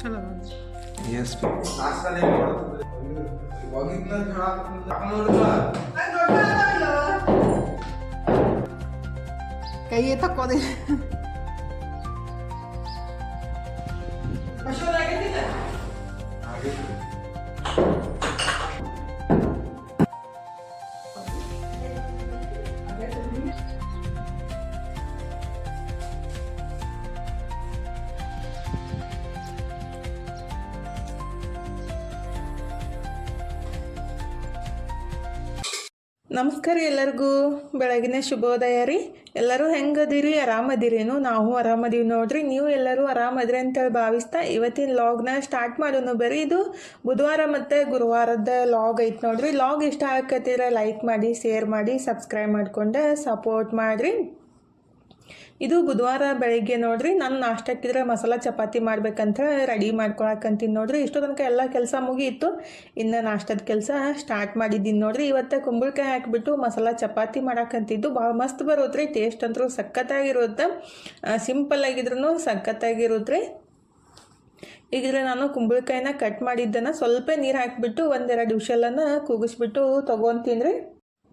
चलो यस नाश्ता नहीं पड़ा वॉगिंग ना खड़ा अपन और का कहिए तो को दे ಬೆಳಗಿನ ಶುಭೋದಯ ರೀ ಎಲ್ಲರೂ ಹೆಂಗದಿರಿ? ಆರಾಮದಿರೇನು? ನಾವು ಆರಾಮದೀವಿ ನೋಡ್ರಿ. ನೀವು ಎಲ್ಲರೂ ಆರಾಮದ್ರಿ ಅಂತೇಳಿ ಭಾವಿಸ್ತಾ ಇವತ್ತಿನ ಲಾಗ್ನ ಸ್ಟಾರ್ಟ್ ಮಾಡೋನು ಬರೀ ಇದು ಬುಧವಾರ ಮತ್ತು ಗುರುವಾರದ ಲಾಗ್ ಐತೆ ನೋಡ್ರಿ. ಲಾಗ್ ಇಷ್ಟ ಆಗತ್ತಿದ್ರೆ ಲೈಕ್ ಮಾಡಿ ಶೇರ್ ಮಾಡಿ ಸಬ್ಸ್ಕ್ರೈಬ್ ಮಾಡ್ಕೊಂಡು ಸಪೋರ್ಟ್ ಮಾಡಿರಿ. ಇದು ಬುಧವಾರ ಬೆಳಿಗ್ಗೆ ನೋಡ್ರಿ, ನಾನು ನಾಷ್ಟಕ್ಕಿದ್ರೆ ಮಸಾಲ ಚಪಾತಿ ಮಾಡ್ಬೇಕಂತ ರೆಡಿ ಮಾಡ್ಕೊಳಕಂತೀನಿ ನೋಡ್ರಿ. ಇಷ್ಟು ತನಕ ಎಲ್ಲ ಕೆಲಸ ಮುಗಿಯಿತು. ಇನ್ನು ನಾಷ್ಟದ ಕೆಲಸ ಸ್ಟಾರ್ಟ್ ಮಾಡಿದ್ದೀನಿ ನೋಡ್ರಿ. ಇವತ್ತು ಕುಂಬಳಕಾಯಿ ಹಾಕಿಬಿಟ್ಟು ಮಸಾಲ ಚಪಾತಿ ಮಾಡಕ್ಕಂತಿದ್ದು ಭಾಳ ಮಸ್ತ್ ಬರುತ್ತೆ ಟೇಸ್ಟ್ ಅಂತೂ ಸಖತ್ತಾಗಿರುತ್ತೆ. ಸಿಂಪಲ್ ಆಗಿದ್ರು ಸಖತ್ತಾಗಿರುತ್ತೆ. ಈಗಿದ್ರೆ ನಾನು ಕುಂಬಳಕಾಯಿನ ಕಟ್ ಮಾಡಿದ್ದನ್ನು ಸ್ವಲ್ಪ ನೀರು ಹಾಕಿಬಿಟ್ಟು ಒಂದೆರಡು ವಿಷಲನ್ನು ಕೂಗಿಸ್ಬಿಟ್ಟು ತೊಗೊತೀನಿ ರೀ.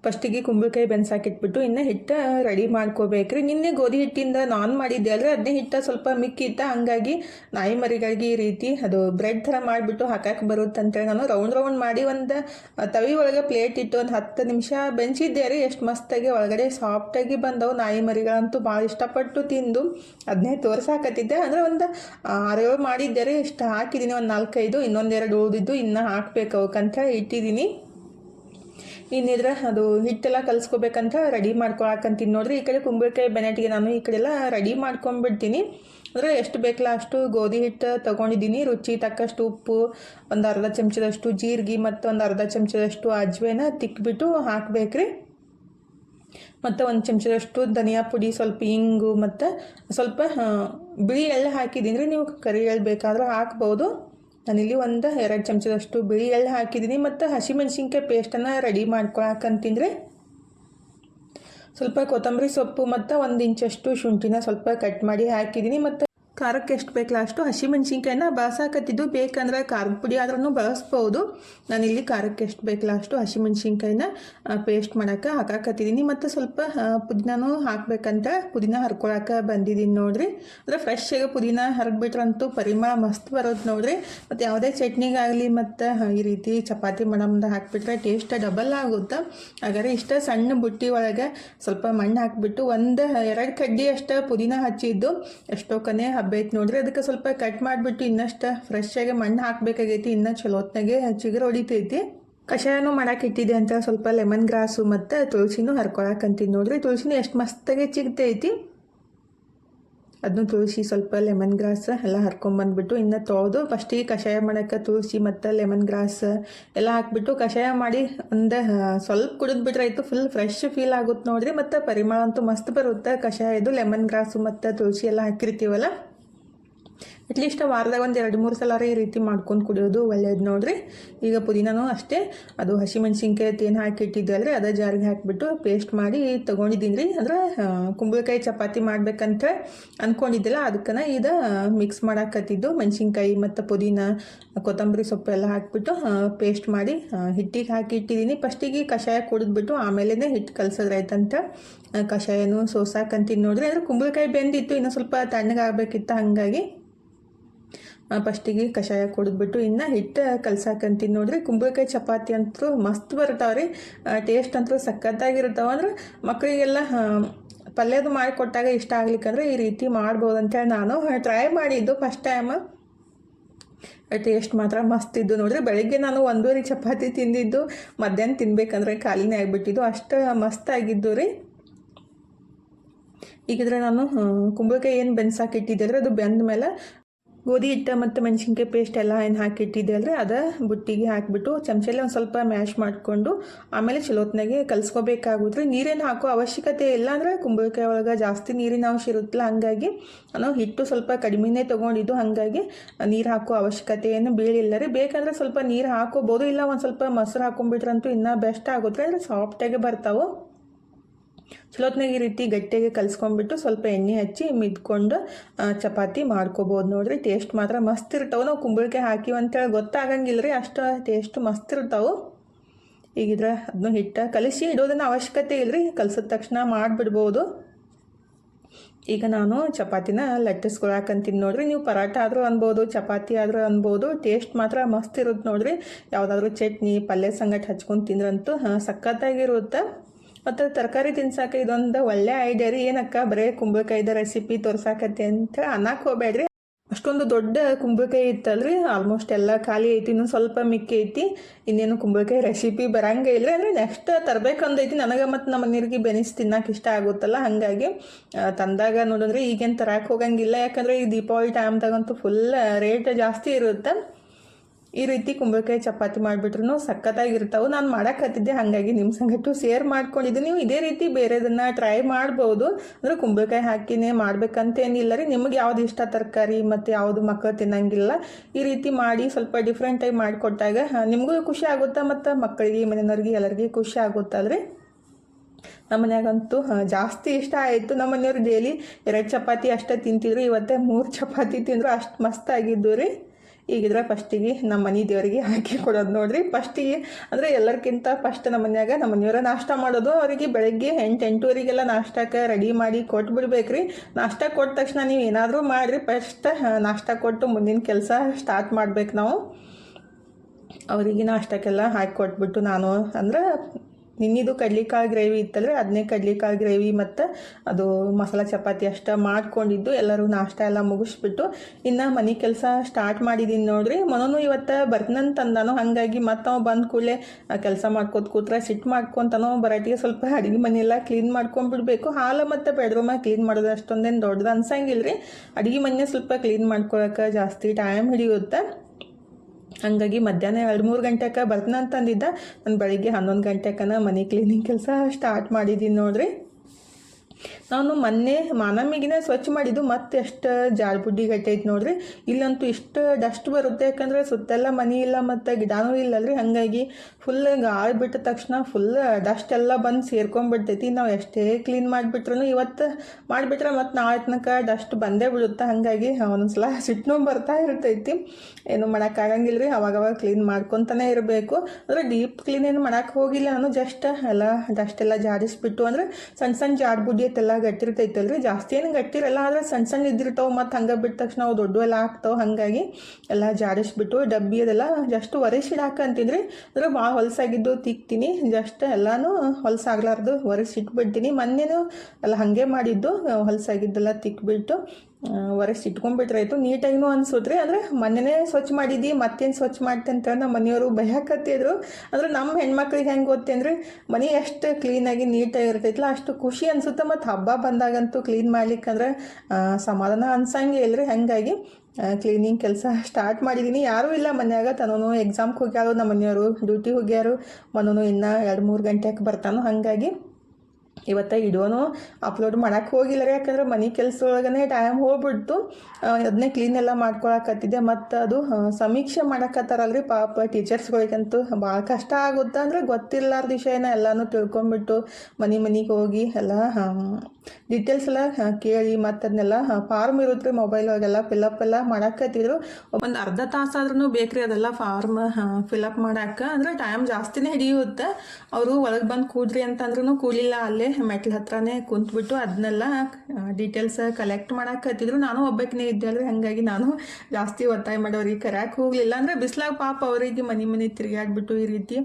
ಫಸ್ಟಿಗೆ ಕುಂಬಳಕಾಯಿ ಬೆನ್ಸಾಕಿಟ್ಬಿಟ್ಟು ಇನ್ನು ಹಿಟ್ಟು ರೆಡಿ ಮಾಡ್ಕೋಬೇಕ್ರಿ. ನಿನ್ನೆ ಗೋಧಿ ಹಿಟ್ಟಿಂದ ನಾನ್ ಮಾಡಿದ್ದೆ ಅಲ್ರಿ. ಅದನ್ನೇ ಹಿಟ್ಟು ಸ್ವಲ್ಪ ಮಿಕ್ಕಿತ್ತ ಹಂಗಾಗಿ ನಾಯಿ ಮರಿಗಳಿಗೆ ಈ ರೀತಿ ಅದು ಬ್ರೆಡ್ ಥರ ಮಾಡಿಬಿಟ್ಟು ಹಾಕಕ್ಕೆ ಬರುತ್ತಂತೇಳಿ ನಾನು ರೌಂಡ್ ರೌಂಡ್ ಮಾಡಿ ಒಂದು ತವಿ ಒಳಗೆ ಪ್ಲೇಟ್ ಇಟ್ಟು ಒಂದು ಹತ್ತು ನಿಮಿಷ ಬೆಂಚಿದ್ದೆ ರೀ. ಎಷ್ಟು ಮಸ್ತಾಗಿ ಒಳಗಡೆ ಸಾಫ್ಟಾಗಿ ಬಂದವು ನಾಯಿ ಮರಿಗಳಂತೂ ಭಾಳ ಇಷ್ಟಪಟ್ಟು ತಿಂದು ಅದನ್ನೇ ತೋರ್ಸಾಕತ್ತಿದ್ದೆ. ಅಂದರೆ ಒಂದು ಆರೇಳು ಮಾಡಿದ್ದೆ ರೀ. ಇಷ್ಟು ಹಾಕಿದ್ದೀನಿ ಒಂದು ನಾಲ್ಕೈದು ಇನ್ನೊಂದೆರಡು ಉಳಿದಿದ್ದು ಇನ್ನೂ ಹಾಕ್ಬೇಕು ಅವಕ್ಕಂತ ಇಟ್ಟಿದ್ದೀನಿ ಇನ್ನಿದ್ರೆ ಅದು ಹಿಟ್ಟೆಲ್ಲ ಕಲಿಸ್ಕೋಬೇಕಂತ ರೆಡಿ ಮಾಡ್ಕೊಳಕಂತೀನಿ ನೋಡ್ರಿ. ಈ ಕಡೆ ಕುಂಬಳಕಾಯಿ ಬೆನೆಟಿಗೆ ನಾನು ಈ ಕಡೆ ಎಲ್ಲ ರೆಡಿ ಮಾಡ್ಕೊಂಡ್ಬಿಡ್ತೀನಿ ಅಂದರೆ ಎಷ್ಟು ಬೇಕಲ್ಲ ಅಷ್ಟು ಗೋಧಿ ಹಿಟ್ಟು ತೊಗೊಂಡಿದ್ದೀನಿ. ರುಚಿ ತಕ್ಕಷ್ಟು ಉಪ್ಪು, ಒಂದು ಅರ್ಧ ಚಮಚದಷ್ಟು ಜೀರಿಗೆ ಮತ್ತು ಒಂದು ಅರ್ಧ ಚಮಚದಷ್ಟು ಅಜ್ವೇನ ತಿಕ್ಬಿಟ್ಟು ಹಾಕ್ಬೇಕ್ರಿ. ಮತ್ತು ಒಂದು ಚಮಚದಷ್ಟು ಧನಿಯಾ ಪುಡಿ, ಸ್ವಲ್ಪ ಇಂಗು, ಮತ್ತು ಸ್ವಲ್ಪ ಬಿಳಿ ಎಳ್ಳು ಹಾಕಿದ್ದೀನಿ ರೀ. ನೀವು ಕರಿ ಎಳ್ಳು ಬೇಕಾದರೂ ಹಾಕ್ಬೋದು. ನಾನಿಲ್ಲಿ ಒಂದು ಎರಡು ಚಮಚದಷ್ಟು ಬಿಳಿ ಎಳ್ಳು ಹಾಕಿದ್ದೀನಿ ಮತ್ತು ಹಸಿಮೆಣ್ಸಿನ್ಕಾಯಿ ಪೇಸ್ಟನ್ನು ರೆಡಿ ಮಾಡ್ಕೊಳಕಂತಿಂದರೆ ಸ್ವಲ್ಪ ಕೊತ್ತಂಬರಿ ಸೊಪ್ಪು ಮತ್ತು ಒಂದು ಇಂಚಷ್ಟು ಶುಂಠಿನ ಸ್ವಲ್ಪ ಕಟ್ ಮಾಡಿ ಹಾಕಿದ್ದೀನಿ ಮತ್ತು ಖಾರಕ್ಕೆ ಎಷ್ಟು ಬೇಕಲ್ಲ ಅಷ್ಟು ಹಸಿಮೆಣ್ಸಿನ್ಕಾಯಿನ ಬಳಸಾಕತ್ತಿದ್ದು, ಬೇಕಂದ್ರೆ ಖಾರದ ಪುಡಿ ಆದ್ರೂ ಬಳಸ್ಬೋದು. ನಾನಿಲ್ಲಿ ಖಾರಕ್ಕೆ ಎಷ್ಟು ಬೇಕಲ್ಲ ಅಷ್ಟು ಹಸಿಮೆಣ್ಸಿನ್ಕಾಯಿನ ಪೇಸ್ಟ್ ಮಾಡೋಕೆ ಹಾಕಾಕತ್ತಿದ್ದೀನಿ. ಮತ್ತು ಸ್ವಲ್ಪ ಪುದೀನೂ ಹಾಕಬೇಕಂತ ಪುದೀನ ಹರ್ಕೊಳಕ್ಕೆ ಬಂದಿದ್ದೀನಿ ನೋಡ್ರಿ. ಅಂದರೆ ಫ್ರೆಶ್ ಪುದೀನ ಹರಗ್ಬಿಟ್ರಂತೂ ಪರಿಮಳ ಮಸ್ತ್ ಬರೋದು ನೋಡ್ರಿ. ಮತ್ತು ಯಾವುದೇ ಚಟ್ನಿಗಾಗಲಿ ಮತ್ತು ಈ ರೀತಿ ಚಪಾತಿ ಮಾಡಮ್ದ ಹಾಕಿಬಿಟ್ರೆ ಟೇಸ್ಟ್ ಡಬಲ್ ಆಗುತ್ತೆ? ಹಾಗಾದ್ರೆ ಇಷ್ಟ ಸಣ್ಣ ಬುಟ್ಟಿ ಒಳಗೆ ಸ್ವಲ್ಪ ಮಣ್ಣು ಹಾಕಿಬಿಟ್ಟು ಒಂದು ಎರಡು ಕಡ್ಡಿ ಅಷ್ಟು ಪುದೀನ ಹಚ್ಚಿದ್ದು, ಎಷ್ಟೋ ಕನೆ ಹಬ್ಬೈತೆ ನೋಡ್ರಿ. ಅದಕ್ಕೆ ಸ್ವಲ್ಪ ಕಟ್ ಮಾಡಿಬಿಟ್ಟು ಇನ್ನಷ್ಟು ಫ್ರೆಶ್ ಆಗಿ ಮಣ್ಣು ಹಾಕಬೇಕಾಗೈತಿ, ಇನ್ನೂ ಚಲೋತ್ನಾಗೆ ಚಿಗುರು ಹೊಡಿತೈತಿ. ಕಷಾಯನೂ ಮಾಡಕ್ಕೆ ಇಟ್ಟಿದೆ ಅಂತ ಸ್ವಲ್ಪ ಲೆಮನ್ ಗ್ರಾಸು ಮತ್ತು ತುಳಸಿನೂ ಹರ್ಕೊಳಕಂತೀನಿ ನೋಡ್ರಿ. ತುಳಸಿನೂ ಎಷ್ಟು ಮಸ್ತಾಗೆ ಚಿಗ್ತೈತಿ. ಅದನ್ನು ತುಳಸಿ ಸ್ವಲ್ಪ ಲೆಮನ್ ಗ್ರಾಸ್ ಎಲ್ಲ ಹರ್ಕೊಂಬಂದ್ಬಿಟ್ಟು ಇನ್ನು ತೊಳೆದು ಫಸ್ಟಿಗೆ ಕಷಾಯ ಮಾಡೋಕ್ಕೆ ತುಳಸಿ ಮತ್ತು ಲೆಮನ್ ಗ್ರಾಸ್ ಎಲ್ಲ ಹಾಕ್ಬಿಟ್ಟು ಕಷಾಯ ಮಾಡಿ ಒಂದು ಸ್ವಲ್ಪ ಕುಡಿದ್ಬಿಟ್ರೆ ಆಯಿತು ಫುಲ್ ಫ್ರೆಶ್ ಫೀಲ್ ಆಗುತ್ತೆ ನೋಡ್ರಿ. ಮತ್ತು ಪರಿಮಳ ಅಂತೂ ಮಸ್ತ್ ಬರುತ್ತೆ. ಕಷಾಯದು ಲೆಮನ್ ಗ್ರಾಸು ಮತ್ತು ತುಳಸಿ ಎಲ್ಲ ಹಾಕಿರ್ತೀವಲ್ಲ. ಅಟ್ಲೀಸ್ಟ್ ವಾರದಾಗ ಒಂದು ಎರಡು, ಮೂರು ಸಲ ಈ ರೀತಿ ಮಾಡ್ಕೊಂಡು ಕುಡಿಯೋದು ಒಳ್ಳೇದು ನೋಡಿರಿ. ಈಗ ಪುದೀನೂ ಅಷ್ಟೇ. ಅದು ಹಸಿಮೆಣ್ಸಿನ್ಕಾಯಿ ತೇನು ಹಾಕಿ ಇಟ್ಟಿದ್ದಲ್ರಿ ಅದೇ ಜಾರಿಗೆ ಹಾಕಿಬಿಟ್ಟು ಪೇಸ್ಟ್ ಮಾಡಿ ತೊಗೊಂಡಿದ್ದೀನಿ ರೀ ಅಂದ್ರೆ ಕುಂಬಳಕಾಯಿ ಚಪಾತಿ ಮಾಡ್ಬೇಕಂತ ಅಂದ್ಕೊಂಡಿದ್ದಿಲ್ಲ ಅದಕ್ಕನ ಇದು ಮಿಕ್ಸ್ ಮಾಡಾಕತ್ತಿದ್ದು. ಮೆಣಸಿನ್ಕಾಯಿ ಮತ್ತು ಪುದೀನ, ಕೊತ್ತಂಬರಿ ಸೊಪ್ಪು ಎಲ್ಲ ಹಾಕಿಬಿಟ್ಟು ಪೇಸ್ಟ್ ಮಾಡಿ ಹಿಟ್ಟಿಗೆ ಹಾಕಿ ಇಟ್ಟಿದ್ದೀನಿ. ಫಸ್ಟಿಗೆ ಕಷಾಯ ಕುಡಿದ್ಬಿಟ್ಟು ಆಮೇಲೆ ಹಿಟ್ಟು ಕಲ್ಸೋದ್ರಾಯ್ತಂತ ಕಷಾಯನೂ ಸೋಸಾಕಂತೀನಿ ನೋಡಿರಿ. ಅಂದರೆ ಕುಂಬಳಕಾಯಿ ಬೆಂದಿತ್ತು ಇನ್ನೂ ಸ್ವಲ್ಪ ತಣ್ಣಗಾಗಬೇಕಿತ್ತು ಹಾಗಾಗಿ. ಫಸ್ಟಿಗೆ ಕಷಾಯ ಕುಡಿದ್ಬಿಟ್ಟು ಇನ್ನು ಹಿಟ್ಟು ಕಲ್ಸಾಕಂತೀನಿ ನೋಡ್ರಿ ಕುಂಬಳಕಾಯಿ ಚಪಾತಿ ಅಂತೂ ಮಸ್ತ್ ಬರ್ತಾವೆ ರೀ. ಟೇಸ್ಟ್ ಅಂತೂ ಸಖತ್ತಾಗಿರ್ತಾವೆ ಅಂದ್ರೆ ಮಕ್ಕಳಿಗೆಲ್ಲ ಪಲ್ಯದ ಮಾಡಿ ಮಾಡಿಕೊಟ್ಟಾಗ ಇಷ್ಟ ಆಗ್ಲಿಕ್ಕಂದ್ರೆ ಈ ರೀತಿ ಮಾಡ್ಬೋದು ಅಂತೇಳಿ ನಾನು ಟ್ರೈ ಮಾಡಿದ್ದು ಫಸ್ಟ್ ಟೈಮ್ ಟೇಸ್ಟ್ ಮಾತ್ರ ಮಸ್ತ್ ಇದ್ದು ನೋಡಿರಿ ಬೆಳಿಗ್ಗೆ ನಾನು ಒಂದೂವರೆ ಚಪಾತಿ ತಿಂದಿದ್ದು, ಮಧ್ಯಾಹ್ನ ತಿನ್ಬೇಕಂದ್ರೆ ಖಾಲಿನೇ ಆಗಿಬಿಟ್ಟಿದ್ದು. ಅಷ್ಟು ಮಸ್ತ್ ಆಗಿದ್ದು ರೀ. ಈಗಿದ್ರೆ ನಾನು ಕುಂಬಳಕಾಯಿ ಏನು ಬೆನ್ಸಾಕಿಟ್ಟಿದ್ದೆ ಅಂದರೆ ಅದು ಬೆಂದ ಮೇಲೆ ಗೋಧಿ ಹಿಟ್ಟು ಮತ್ತು ಮೆಣಸಿನ್ಕಾಯಿ ಪೇಸ್ಟ್ ಎಲ್ಲ ಏನು ಹಾಕಿಟ್ಟಿದ್ದೆ ಅಲ್ರಿ ಅದು ಬುಟ್ಟಿಗೆ ಹಾಕಿಬಿಟ್ಟು ಚಮಚಲ್ಲಿ ಒಂದು ಸ್ವಲ್ಪ ಮ್ಯಾಶ್ ಮಾಡಿಕೊಂಡು ಆಮೇಲೆ ಚಲೋತ್ನಾಗೆ ಕಲಿಸ್ಕೋಬೇಕಾಗುತ್ತೆ ನೀರೇನು ಹಾಕೋ ಅವಶ್ಯಕತೆ ಇಲ್ಲ ಅಂದರೆ ಕುಂಬಳಕಾಯಿ ಒಳಗೆ ಜಾಸ್ತಿ ನೀರಿನ ಅಂಶ ಇರುತ್ತಲ್ಲ, ಹಂಗಾಗಿ ನಾನು ಹಿಟ್ಟು ಸ್ವಲ್ಪ ಕಡಿಮೆನೇ ತೊಗೊಂಡಿದ್ದು, ಹಾಗಾಗಿ ನೀರು ಹಾಕೋ ಅವಶ್ಯಕತೆ ಏನು ಬೀಳಿಲ್ಲ ರೀ. ಬೇಕಂದ್ರೆ ಸ್ವಲ್ಪ ನೀರು ಹಾಕೋಬೋದು, ಇಲ್ಲ ಒಂದು ಸ್ವಲ್ಪ ಮೊಸರು ಹಾಕೊಂಡ್ಬಿಟ್ರಂತೂ ಇನ್ನೂ ಬೆಸ್ಟ್ ಆಗುತ್ತೆ. ಅಂದರೆ ಸಾಫ್ಟಾಗಿ ಬರ್ತಾವೆ? ಚಲೋತ್ನಾಗ ಈ ರೀತಿ ಗಟ್ಟಿಯಾಗಿ ಕಲಿಸ್ಕೊಂಡ್ಬಿಟ್ಟು ಸ್ವಲ್ಪ ಎಣ್ಣೆ ಹಚ್ಚಿ ಮಿದ್ಕೊಂಡು ಚಪಾತಿ ಮಾಡ್ಕೋಬೋದು ನೋಡ್ರಿ. ಟೇಸ್ಟ್ ಮಾತ್ರ ಮಸ್ತ್ ಇರ್ತಾವೆ. ನಾವು ಕುಂಬಳಕಾಯಿ ಹಾಕಿವಿ ಅಂತೇಳಿ ಗೊತ್ತಾಗಂಗಿಲ್ಲ ರೀ. ಅಷ್ಟು ಟೇಸ್ಟ್ ಮಸ್ತ್ ಇರ್ತಾವೆ. ಈಗಿದ್ರೆ ಅದನ್ನು ಹಿಟ್ಟು ಕಲಿಸಿ ಇಡೋದನ್ನು ಅವಶ್ಯಕತೆ ಇಲ್ಲರಿ ಕಲ್ಸಿದ ತಕ್ಷಣ ಮಾಡಿಬಿಡ್ಬೋದು. ಈಗ ನಾನು ಚಪಾತಿನ ಲಟ್ಟಿಸ್ಕೊಳಕಂತೀನಿ ನೋಡ್ರಿ. ನೀವು ಪರಾಟ ಆದರೂ ಅನ್ಬೋದು, ಚಪಾತಿ ಆದರೂ ಅನ್ಬೋದು, ಟೇಸ್ಟ್ ಮಾತ್ರ ಮಸ್ತ್ ಇರುತ್ತೆ ನೋಡ್ರಿ. ಯಾವುದಾದ್ರೂ ಚಟ್ನಿ, ಪಲ್ಯ ಸಂಗಟ ಹಚ್ಕೊಂಡು ತಿಂದ್ರಂತೂ, ಹಾಂ, ಸಖತ್ತಾಗಿರುತ್ತೆ. ಮತ್ತು ತರಕಾರಿ ತಿನ್ಸಾಕ ಇದೊಂದು ಒಳ್ಳೆ ಐಡಿಯಾ ರೀ. ಏನಕ್ಕ, ಬರೀ ಕುಂಬಳಕಾಯ್ದ ರೆಸಿಪಿ ತೋರ್ಸಾಕತ್ತೆ ಅಂತ ಅನ್ನಕ್ಕೆ ಹೋಗ್ಬೇಡ್ರಿ. ಅಷ್ಟೊಂದು ದೊಡ್ಡ ಕುಂಬಳಕಾಯಿ ಇತ್ತಲ್ರಿ. ಆಲ್ಮೋಸ್ಟ್ ಎಲ್ಲ ಖಾಲಿ ಐತಿ ಇನ್ನೊಂದು ಸ್ವಲ್ಪ ಮಿಕ್ಕಿ ಐತಿ. ಇನ್ನೇನು ಕುಂಬಳಕಾಯಿ ರೆಸಿಪಿ ಬರಂಗೆ ಇಲ್ಲ ಅಂದರೆ ನೆಕ್ಸ್ಟ್ ತರಬೇಕಂದೈತಿ ನನಗೆ ಮತ್ತು ನಮ್ಮ ಮನೆಯವ್ರಿಗೆ ಬೆನಿಸ್ ತಿನ್ನಕ್ಕೆ ಇಷ್ಟ ಆಗುತ್ತಲ್ಲ. ಹಾಗಾಗಿ ತಂದಾಗ ನೋಡಿದ್ರೆ ಈಗೇನು ತರಕ್ಕೆ ಹೋಗಂಗಿಲ್ಲ. ಯಾಕಂದರೆ ಈ ದೀಪಾವಳಿ ಟೈಮ್ದಾಗಂತೂ ಫುಲ್ ರೇಟ್ ಜಾಸ್ತಿ ಇರುತ್ತೆ. ಈ ರೀತಿ ಕುಂಬಳಕಾಯಿ ಚಪಾತಿ ಮಾಡಿಬಿಟ್ರು ಸಖತ್ತಾಗಿರ್ತಾವೆ ನಾನು ಮಾಡಕತ್ತಿದ್ದೆ ಹಾಗಾಗಿ ನಿಮ್ಮ ಸಂಗಟ್ಟು ಶೇರ್ ಮಾಡ್ಕೊಂಡಿದ್ದೆ. ನೀವು ಇದೇ ರೀತಿ ಬೇರೆದನ್ನು ಟ್ರೈ ಮಾಡ್ಬೋದು. ಅಂದರೆ ಕುಂಬಳಕಾಯಿ ಹಾಕಿನೇ ಮಾಡ್ಬೇಕಂತೇನಿಲ್ಲ ರೀ. ನಿಮಗೆ ಯಾವ್ದು ಇಷ್ಟ ತರಕಾರಿ ಮತ್ತು ಯಾವುದು ಮಕ್ಕಳು ತಿನ್ನಂಗಿಲ್ಲ. ಈ ರೀತಿ ಮಾಡಿ ಸ್ವಲ್ಪ ಡಿಫ್ರೆಂಟಾಗಿ ಮಾಡಿಕೊಟ್ಟಾಗ ನಿಮಗೂ ಖುಷಿ ಆಗುತ್ತಾ ಮತ್ತು ಮಕ್ಕಳಿಗೆ, ಮನೆಯವ್ರಿಗೆ, ಎಲ್ಲರಿಗೆ ಖುಷಿ ಆಗುತ್ತಲ್ರಿ ನಮ್ಮ ಮನ್ಯಾಗಂತೂ ಜಾಸ್ತಿ ಇಷ್ಟ ಆಯಿತು. ನಮ್ಮ ಮನೆಯವ್ರು ಡೈಲಿ ಎರಡು ಚಪಾತಿ ಅಷ್ಟೇ ತಿಂತಿದ್ರು, ಇವತ್ತೇ ಮೂರು ಚಪಾತಿ ತಿಂದರು. ಅಷ್ಟು ಮಸ್ತಾಗಿದ್ದು ರೀ. ಈಗಿದ್ರೆ ಫಸ್ಟಿಗೆ ನಮ್ಮ ಮನೆ ದೇವರಿಗೆ ಹಾಕಿ ಕೊಡೋದು ನೋಡ್ರಿ. ಫಸ್ಟಿಗೆ ಅಂದರೆ ಎಲ್ಲರಿಗಿಂತ ಫಸ್ಟ್ ನಮ್ಮ ಮನ್ಯಾಗ ನಮ್ಮ ಮನೆಯವರ ನಾಷ್ಟ ಮಾಡೋದು. ಅವರಿಗೆ ಬೆಳಗ್ಗೆ ಎಂಟು, ಎಂಟೂವರೆಗೆಲ್ಲ ನಾಷ್ಟಕ್ಕೆ ರೆಡಿ ಮಾಡಿ ಕೊಟ್ಟು ಬಿಡ್ಬೇಕ್ರಿ. ನಾಷ್ಟ ಕೊಟ್ಟ ತಕ್ಷಣ ನೀವು ಏನಾದರೂ ಮಾಡಿರಿ. ಫಸ್ಟ್ ನಾಷ್ಟ ಕೊಟ್ಟು ಮುಂದಿನ ಕೆಲಸ ಸ್ಟಾರ್ಟ್ ಮಾಡ್ಬೇಕು ನಾವು. ಅವರಿಗೆ ನಾಷ್ಟಕ್ಕೆಲ್ಲ ಹಾಕಿ ಕೊಟ್ಬಿಟ್ಟು ನಾನು ಅಂದ್ರೆ ನಿನ್ನಿದು ಕಡ್ಲಿಕಾಳು ಗ್ರೇವಿ ಇತ್ತಲ್ರಿ ಅದನ್ನೇ ಕಡ್ಲಿಕಾಯಿ ಗ್ರೇವಿ ಮತ್ತು ಅದು ಮಸಾಲ ಚಪಾತಿ ಅಷ್ಟ ಮಾಡ್ಕೊಂಡಿದ್ದು, ಎಲ್ಲರೂ ನಾಷ್ಟ ಎಲ್ಲ ಮುಗಿಸ್ಬಿಟ್ಟು ಇನ್ನು ಮನೆ ಕೆಲಸ ಸ್ಟಾರ್ಟ್ ಮಾಡಿದ್ದೀನಿ ನೋಡ್ರಿ. ಮನೋನು ಇವತ್ತು ಬರ್ತೀನಂತಂದಾನು ಹಾಗಾಗಿ ಮತ್ತೆ ಅವ ಬಂದ ಕೂಡಲೇ ಕೆಲಸ ಮಾಡ್ಕೋತ ಕೂತ್ರೆ ಸಿಟ್ಟು ಮಾಡ್ಕೊತಾನೋ, ಬರಾಟಿಗೆ ಸ್ವಲ್ಪ ಅಡುಗೆ ಮನೆಯೆಲ್ಲ ಕ್ಲೀನ್ ಮಾಡ್ಕೊಂಡ್ಬಿಡ್ಬೇಕು ಹಾಲು ಮತ್ತು ಬೆಡ್ರೂಮ ಕ್ಲೀನ್ ಮಾಡೋದು ಅಷ್ಟೊಂದೇನು ದೊಡ್ಡದು ಅನ್ಸಂಗಿಲ್ಲ ರೀ ಅಡುಗೆ ಮನೆ ಸ್ವಲ್ಪ ಕ್ಲೀನ್ ಮಾಡ್ಕೊಳಕ್ಕೆ ಜಾಸ್ತಿ ಟೈಮ್ ಹಿಡಿಯುತ್ತೆ. ಹಂಗಾಗಿ ಮಧ್ಯಾಹ್ನ ಎರಡು ಮೂರು ಗಂಟೆಗೆ ಅಂದಿದ್ದ ನಾನು ಬೆಳಿಗ್ಗೆ ಹನ್ನೊಂದು ಗಂಟೆಕನ ಮನೆ ಕ್ಲೀನಿಂಗ್ ಕೆಲಸ ಸ್ಟಾರ್ಟ್ ಮಾಡಿದ್ದೀನಿ ನೋಡ್ರಿ. ನಾನು ಮೊನ್ನೆ ಮಾನಮಿಗಿನ ಸ್ವಚ್ಛ ಮಾಡಿದ್ದು ಮತ್ತೆ ಎಷ್ಟು ಜಾರ್ಬುಡ್ಡಿ ಗಟ್ಟೈತೆ ನೋಡ್ರಿ. ಇಲ್ಲಂತೂ ಇಷ್ಟು ಡಸ್ಟ್ ಬರುತ್ತೆ. ಯಾಕಂದ್ರೆ ಸುತ್ತೆಲ್ಲ ಮನಿ ಇಲ್ಲ ಮತ್ತು ಗಿಡನೂ ಇಲ್ಲಲ್ರಿ. ಹಾಗಾಗಿ ಫುಲ್ ಗಾಳಿ ಬಿಟ್ಟ ತಕ್ಷಣ ಫುಲ್ ಡಸ್ಟ್ ಎಲ್ಲ ಬಂದು ಸೇರ್ಕೊಂಡ್ಬಿಡ್ತೈತಿ. ನಾವು ಎಷ್ಟೇ ಕ್ಲೀನ್ ಮಾಡಿಬಿಟ್ರು ಇವತ್ತು ಮಾಡಿಬಿಟ್ರೆ ಮತ್ತು ನಾಳೆ ತನಕ ಡಸ್ಟ್ ಬಂದೇ ಬಿಡುತ್ತೆ? ಹಾಗಾಗಿ ಒಂದೊಂದ್ಸಲ ಸಿಟ್ಟು ಬರ್ತಾ ಇರ್ತೈತಿ. ಏನು ಮಾಡೋಕ್ಕಾಗಂಗಿಲ್ಲ ರೀ ಅವಾಗವಾಗ ಕ್ಲೀನ್ ಮಾಡ್ಕೊತಾನೆ ಇರಬೇಕು. ಅಂದರೆ ಡೀಪ್ ಕ್ಲೀನ್ ಏನು ಮಾಡೋಕ್ಕೆ ಹೋಗಿಲ್ಲ ನಾನು. ಜಸ್ಟ್ ಎಲ್ಲ ಡಸ್ಟ್ ಎಲ್ಲ ಜಾರಿಸ್ಬಿಟ್ಟು ಅಂದರೆ ಸಣ್ಣ ಸಣ್ಣ ಜಾಡ್ ಬುಡ್ಡಿ ಐತೆಲ್ಲ ಗಟ್ಟಿರ್ತೈತಲ್ರಿ? ಜಾಸ್ತಿ ಏನು ಗಟ್ಟಿರಲ್ಲ, ಆದರೆ ಸಣ್ಣ ಸಣ್ಣ ಇದ್ದಿರ್ತಾವೆ ಮತ್ತು ಹಂಗೆ ಬಿಟ್ಟ ತಕ್ಷಣ ಅವು ಎಲ್ಲ ಆಗ್ತಾವೆ, ಹಾಗಾಗಿ ಎಲ್ಲ ಜಾರಿಸ್ಬಿಟ್ಟು ಡಬ್ಬಿ ಅದೆಲ್ಲ ಜಸ್ಟ್ ಒರೆಸಿಡಾಕಂತಿದ್ರಿ ಅಂದರೆ ಭಾಳ ಹೊಲಸಾಗಿದ್ದು, ತಿಕ್ತೀನಿ ಜಸ್ಟ್ ಎಲ್ಲನೂ ಹೊಲಸಾಗ್ಲಾರ್ದು, ಒರೆಸಿಟ್ಬಿಡ್ತೀನಿ. ಮೊನ್ನೆನೂ ಎಲ್ಲ ಹಾಗೆ ಮಾಡಿದ್ದು, ಹೊಲಸಾಗಿದ್ದೆಲ್ಲ ತಿಕ್ಬಿಟ್ಟು ಹೊರಗೆ ಇಟ್ಕೊಂಡ್ಬಿಟ್ರಾಯ್ತು ನೀಟಾಗಿನೂ ಅನ್ಸುತ್ರಿ ಅಂದರೆ ಮನೆಯೇ ಸ್ವಚ್ಛ ಮಾಡಿದ್ದು ಮತ್ತೇನು ಸ್ವಚ್ಛ ಮಾಡ್ತೆ ಅಂತ ನಮ್ಮ ಮನೆಯವರು ಭಯಕತ್ತಿದ್ರು ಅಂದ್ರೆ ನಮ್ಮ ಹೆಣ್ಮಕ್ಳಿಗೆ ಹೆಂಗೆ ಗೊತ್ತೆ ಅಂದರೆ ಮನೆ ಎಷ್ಟು ಕ್ಲೀನಾಗಿ ನೀಟಾಗಿ ಇರ್ತೈತಲ್ಲ ಅಷ್ಟು ಖುಷಿ ಅನ್ಸುತ್ತೆ. ಮತ್ತು ಹಬ್ಬ ಬಂದಾಗಂತೂ ಕ್ಲೀನ್ ಮಾಡ್ಲಿಕ್ಕಂದ್ರೆ ಸಮಾಧಾನ ಅನ್ಸಂಗೆ ಇಲ್ಲರಿ ಹಾಗಾಗಿ ಕ್ಲೀನಿಂಗ್ ಕೆಲಸ ಸ್ಟಾರ್ಟ್ ಮಾಡಿದ್ದೀನಿ ಯಾರೂ ಇಲ್ಲ ಮನ್ಯಾಗ. ತನೂ ಎಕ್ಸಾಮ್ಗೆ ಹೋಗ್ಯಾರು. ನಮ್ಮ ಮನೆಯವರು ಡ್ಯೂಟಿ ಹೋಗ್ಯಾರು. ಮನೂ ಇನ್ನೂ ಎರಡು ಮೂರು ಗಂಟೆಗೆ ಬರ್ತಾನೋ. ಹಾಗಾಗಿ ಇವತ್ತು ಇಡೋನು ಅಪ್ಲೋಡ್ ಮಾಡೋಕ್ಕೆ ಹೋಗಿಲ್ಲ ರೀ, ಯಾಕಂದ್ರೆ ಮನೆ ಕೆಲಸ ಒಳಗನೆ ಟೈಮ್ ಹೋಗ್ಬಿಡ್ತು ಅದನ್ನೇ ಕ್ಲೀನ್ ಎಲ್ಲ ಮಾಡ್ಕೊಳಕತ್ತಿದ್ದೆ. ಮತ್ತು ಅದು ಸಮೀಕ್ಷೆ ಮಾಡಕತ್ತಾರಲ್ರಿ, ಪಾಪ ಟೀಚರ್ಸ್ಗಳಿಗಂತೂ ಭಾಳ ಕಷ್ಟ ಆಗುತ್ತೆ. ಅಂದರೆ ಗೊತ್ತಿರ್ಲಾರ್ದ ವಿಷಯನ ಎಲ್ಲನೂ ತಿಳ್ಕೊಂಬಿಟ್ಟು ಮನೆ ಮನೆಗೆ ಹೋಗಿ ಎಲ್ಲ ಡೀಟೇಲ್ಸ್ ಎಲ್ಲ ಕೇಳಿ ಮತ್ತು ಅದನ್ನೆಲ್ಲ ಫಾರ್ಮ್ ಇರುತ್ತೆ ಮೊಬೈಲ್ ಒಳಗೆಲ್ಲ ಫಿಲಪ್ ಎಲ್ಲ ಮಾಡಕತ್ತಿದ್ರು ಒಂದು ಅರ್ಧ ತಾಸಾದ್ರೂ ಬೇಕ್ರಿ ಅದೆಲ್ಲ ಫಾರ್ಮ್ ಫಿಲಪ್ ಮಾಡಾಕ. ಅಂದ್ರೆ ಟೈಮ್ ಜಾಸ್ತಿನೇ ಹಿಡಿಯುತ್ತೆ. ಅವರು ಒಳಗೆ ಬಂದು ಕೂಡ್ರಿ ಅಂತಂದ್ರೂ ಕೂಲಿಲ್ಲ, ಅಲ್ಲೇ ಮೆಟ್ಲ ಹತ್ರನೇ ಕುಂತ್ಬಿಟ್ಟು ಅದನ್ನೆಲ್ಲ ಡೀಟೇಲ್ಸ್ ಕಲೆಕ್ಟ್ ಮಾಡಾಕತ್ತಿದ್ರು ನಾನು ಒಬ್ಬಕ್ಕೇ ಇದ್ದೆ ಅಲ್ರಿ, ಹಾಗಾಗಿ ನಾನು ಜಾಸ್ತಿ ಒತ್ತಾಯ ಮಾಡೋರಿಗೆ ಕರ್ಯಾಕೆ ಹೋಗಲಿಲ್ಲ. ಅಂದ್ರೆ ಬಿಸ್ಲಾಗ ಪಾಪ ಅವರಿಗೆ ಮನೆ ಮನೆ ತಿರುಗಾಡ್ಬಿಟ್ಟು ಈ ರೀತಿ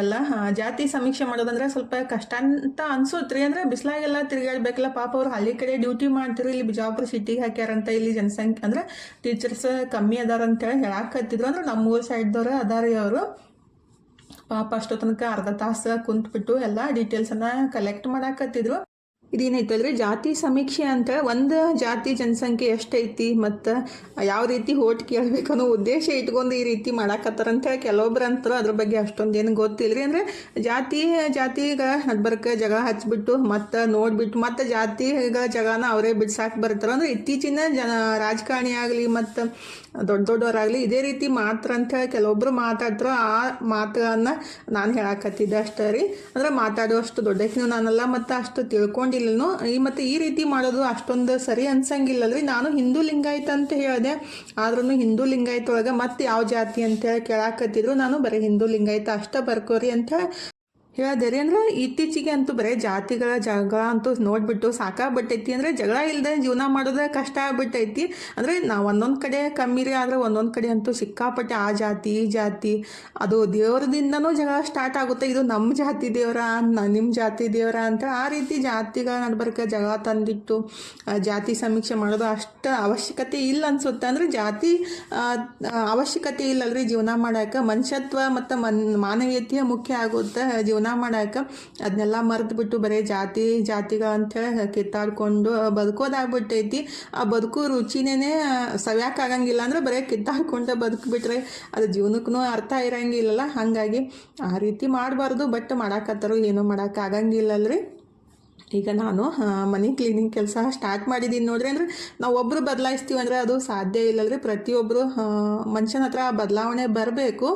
ಎಲ್ಲ ಜಾತಿ ಸಮೀಕ್ಷೆ ಮಾಡೋದಂದ್ರೆ ಸ್ವಲ್ಪ ಕಷ್ಟ ಅಂತ ಅನ್ಸುತ್ತೆ ರೀ ಅಂದರೆ ಬಿಸ್ಲಾಗೆಲ್ಲ ತಿರುಗಾಡ್ಬೇಕಲ್ಲ ಪಾಪ ಅವ್ರು ಹಳ್ಳಿ ಕಡೆ ಡ್ಯೂಟಿ ಮಾಡ್ತಿರು, ಇಲ್ಲಿ ಬಿಜಾಪುರ ಸಿಟಿಗೆ ಹಾಕ್ಯಾರಂತ ಇಲ್ಲಿ ಜನಸಂಖ್ಯೆ, ಅಂದ್ರೆ ಟೀಚರ್ಸ್ ಕಮ್ಮಿ ಅದಾರ ಅಂತೇಳಿ ಹೇಳಾಕತ್ತಿದ್ರು ಅಂದ್ರೆ ನಮ್ಮೂರ ಸೈಡ್ದವ್ರು ಅದಾರ ಅವರು. ಪಾಪ ಅಷ್ಟೊತ್ತನಕ ತನಕ ಅರ್ಧ ತಾಸು ಕುಂತ್ಬಿಟ್ಟು ಎಲ್ಲ ಡೀಟೇಲ್ಸನ್ನು ಕಲೆಕ್ಟ್ ಮಾಡಾಕತ್ತಿದ್ರು ಇದೇನೈತಲ್ರಿ ಜಾತಿ ಸಮೀಕ್ಷೆ ಅಂತ ಒಂದು ಜಾತಿ ಜನಸಂಖ್ಯೆ ಎಷ್ಟೈತಿ ಮತ್ತು ಯಾವ ರೀತಿ ಓಟ್ ಕೇಳಬೇಕು ಅನ್ನೋ ಉದ್ದೇಶ ಇಟ್ಕೊಂಡು ಈ ರೀತಿ ಮಾಡಾಕತ್ತಾರ ಅಂತ ಕೆಲವೊಬ್ರು ಅಂತಾರೆ ಅದ್ರ ಬಗ್ಗೆ ಅಷ್ಟೊಂದು ಏನು ಗೊತ್ತಿಲ್ಲ ರೀ ಅಂದರೆ ಜಾತಿ, ಜಾತಿಗ ನಡ್ಬರ್ಕ ಜಗ ಹಚ್ಬಿಟ್ಟು ಮತ್ತು ನೋಡಿಬಿಟ್ಟು ಮತ್ತು ಜಾತಿಗ ಜಗನ ಅವರೇ ಬಿಡ್ಸಾಕ್ ಬರ್ತಾರೆ. ಅಂದ್ರೆ ಇತ್ತೀಚಿನ ಜನ ರಾಜಕಾರಣಿ ಆಗಲಿ ಮತ್ತು ದೊಡ್ಡ ದೊಡ್ಡವರಾಗಲಿ ಇದೇ ರೀತಿ ಮಾತ್ರ ಅಂತೇಳಿ ಕೆಲವೊಬ್ಬರು ಮಾತಾಡ್ತಾರೋ ಆ ಮಾತುಗಳನ್ನ ನಾನು ಹೇಳಕತ್ತಿದ್ದೆ ಅಷ್ಟೇ ರೀ. ಅಂದ್ರೆ ಮಾತಾಡುವಷ್ಟು ದೊಡ್ಡಕ್ಕಿನೂ ನಾನಲ್ಲ, ಮತ್ತು ಅಷ್ಟು ತಿಳ್ಕೊಂಡಿಲ್ಲನು. ಈ ಮತ್ತು ಈ ರೀತಿ ಮಾಡೋದು ಅಷ್ಟೊಂದು ಸರಿ ಅನ್ಸಂಗಿಲ್ಲಲ್ರಿ. ನಾನು ಹಿಂದೂ ಲಿಂಗಾಯತ ಅಂತ ಹೇಳಿದೆ. ಆದ್ರೂ ಹಿಂದೂ ಲಿಂಗಾಯತ ಒಳಗೆ ಮತ್ತೆ ಯಾವ ಜಾತಿ ಅಂತೇಳಿ ಕೇಳಾಕತ್ತಿದ್ರು. ನಾನು ಬರೀ ಹಿಂದೂ ಲಿಂಗಾಯತ ಅಷ್ಟೇ ಬರ್ಕೋರಿ ಅಂತ ಹೇಳಿದೆ ರೀ ಅಂದ್ರೆ ಇತ್ತೀಚೆಗೆ ಅಂತೂ ಬರೀ ಜಾತಿಗಳ ಜಗಳ ಅಂತೂ ನೋಡ್ಬಿಟ್ಟು ಸಾಕಾಗ್ಬಿಟ್ಟೈತಿ ಅಂದ್ರೆ ಜಗಳ ಇಲ್ಲದೆ ಜೀವನ ಮಾಡೋದ್ರೆ ಕಷ್ಟ ಆಗ್ಬಿಟ್ಟೈತಿ. ಅಂದ್ರೆ ನಾವು ಒಂದೊಂದು ಕಡೆ ಕಮ್ಮಿ ರೀ ಆದ್ರೆ ಒಂದೊಂದು ಕಡೆ ಅಂತೂ ಸಿಕ್ಕಾಪಟ್ಟೆ ಆ ಜಾತಿ, ಈ ಜಾತಿ. ಅದು ದೇವ್ರದಿಂದನೂ ಜಗಳ ಸ್ಟಾರ್ಟ್ ಆಗುತ್ತೆ. ಇದು ನಮ್ಮ ಜಾತಿ ದೇವರ ನಿಮ್ಮ ಜಾತಿ ದೇವರ ಅಂತ ಆ ರೀತಿ ಜಾತಿಗಳ ನಡ್ಬರ್ಕ ಜಗಳ ತಂದಿಟ್ಟು ಜಾತಿ ಸಮೀಕ್ಷೆ ಮಾಡೋದು ಅಷ್ಟು ಅವಶ್ಯಕತೆ ಇಲ್ಲ ಅನ್ಸುತ್ತೆ. ಅಂದ್ರೆ ಜಾತಿ ಅವಶ್ಯಕತೆ ಇಲ್ಲಲ್ರಿ ಜೀವನ ಮಾಡಕ್ಕೆ ಮನುಷ್ಯತ್ವ ಮತ್ತು ಮನ್ ಮಾನವೀಯತೆಯ ಮುಖ್ಯ ಆಗುತ್ತೆ ಜೀವನ ಮಾಡಕ್ಕೆ ಅದನ್ನೆಲ್ಲ ಮರೆತು ಬಿಟ್ಟು ಬರೀ ಜಾತಿ ಜಾತಿಗಳು ಅಂತೇಳಿ ಕಿತ್ತಾಡ್ಕೊಂಡು ಬದುಕೋದಾಗ್ಬಿಟ್ಟೈತಿ. ಆ ಬದುಕು ರುಚಿನೇ ಸವ್ಯಾಕಾಗಂಗಿಲ್ಲ ಅಂದ್ರೆ ಬರೀ ಕಿತ್ತಾಡ್ಕೊಂಡು ಬದುಕ್ಬಿಟ್ರೆ ಅದು ಜೀವನಕ್ಕೂ ಅರ್ಥ ಇರಂಗಿಲ್ಲಲ್ಲ. ಹಾಗಾಗಿ ಆ ರೀತಿ ಮಾಡಬಾರ್ದು, ಬಟ್ ಮಾಡಾಕತ್ತಾರೋ ಏನೂ ಮಾಡೋಕ್ಕಾಗಂಗಿಲ್ಲಲ್ರಿ ಈಗ ನಾನು ಮನಿ ಕ್ಲೀನಿಂಗ್ ಕೆಲಸ ಸ್ಟಾರ್ಟ್ ಮಾಡಿದ್ದೀನಿ ನೋಡ್ರಿ ಅಂದ್ರೆ ನಾವು ಒಬ್ಬರು ಬದಲಾಯಿಸ್ತೀವಿ ಅಂದರೆ ಅದು ಸಾಧ್ಯ ಇಲ್ಲಲ್ರಿ. ಪ್ರತಿಯೊಬ್ಬರು ಮನುಷ್ಯನ ಹತ್ರ ಬದಲಾವಣೆ ಬರಬೇಕು.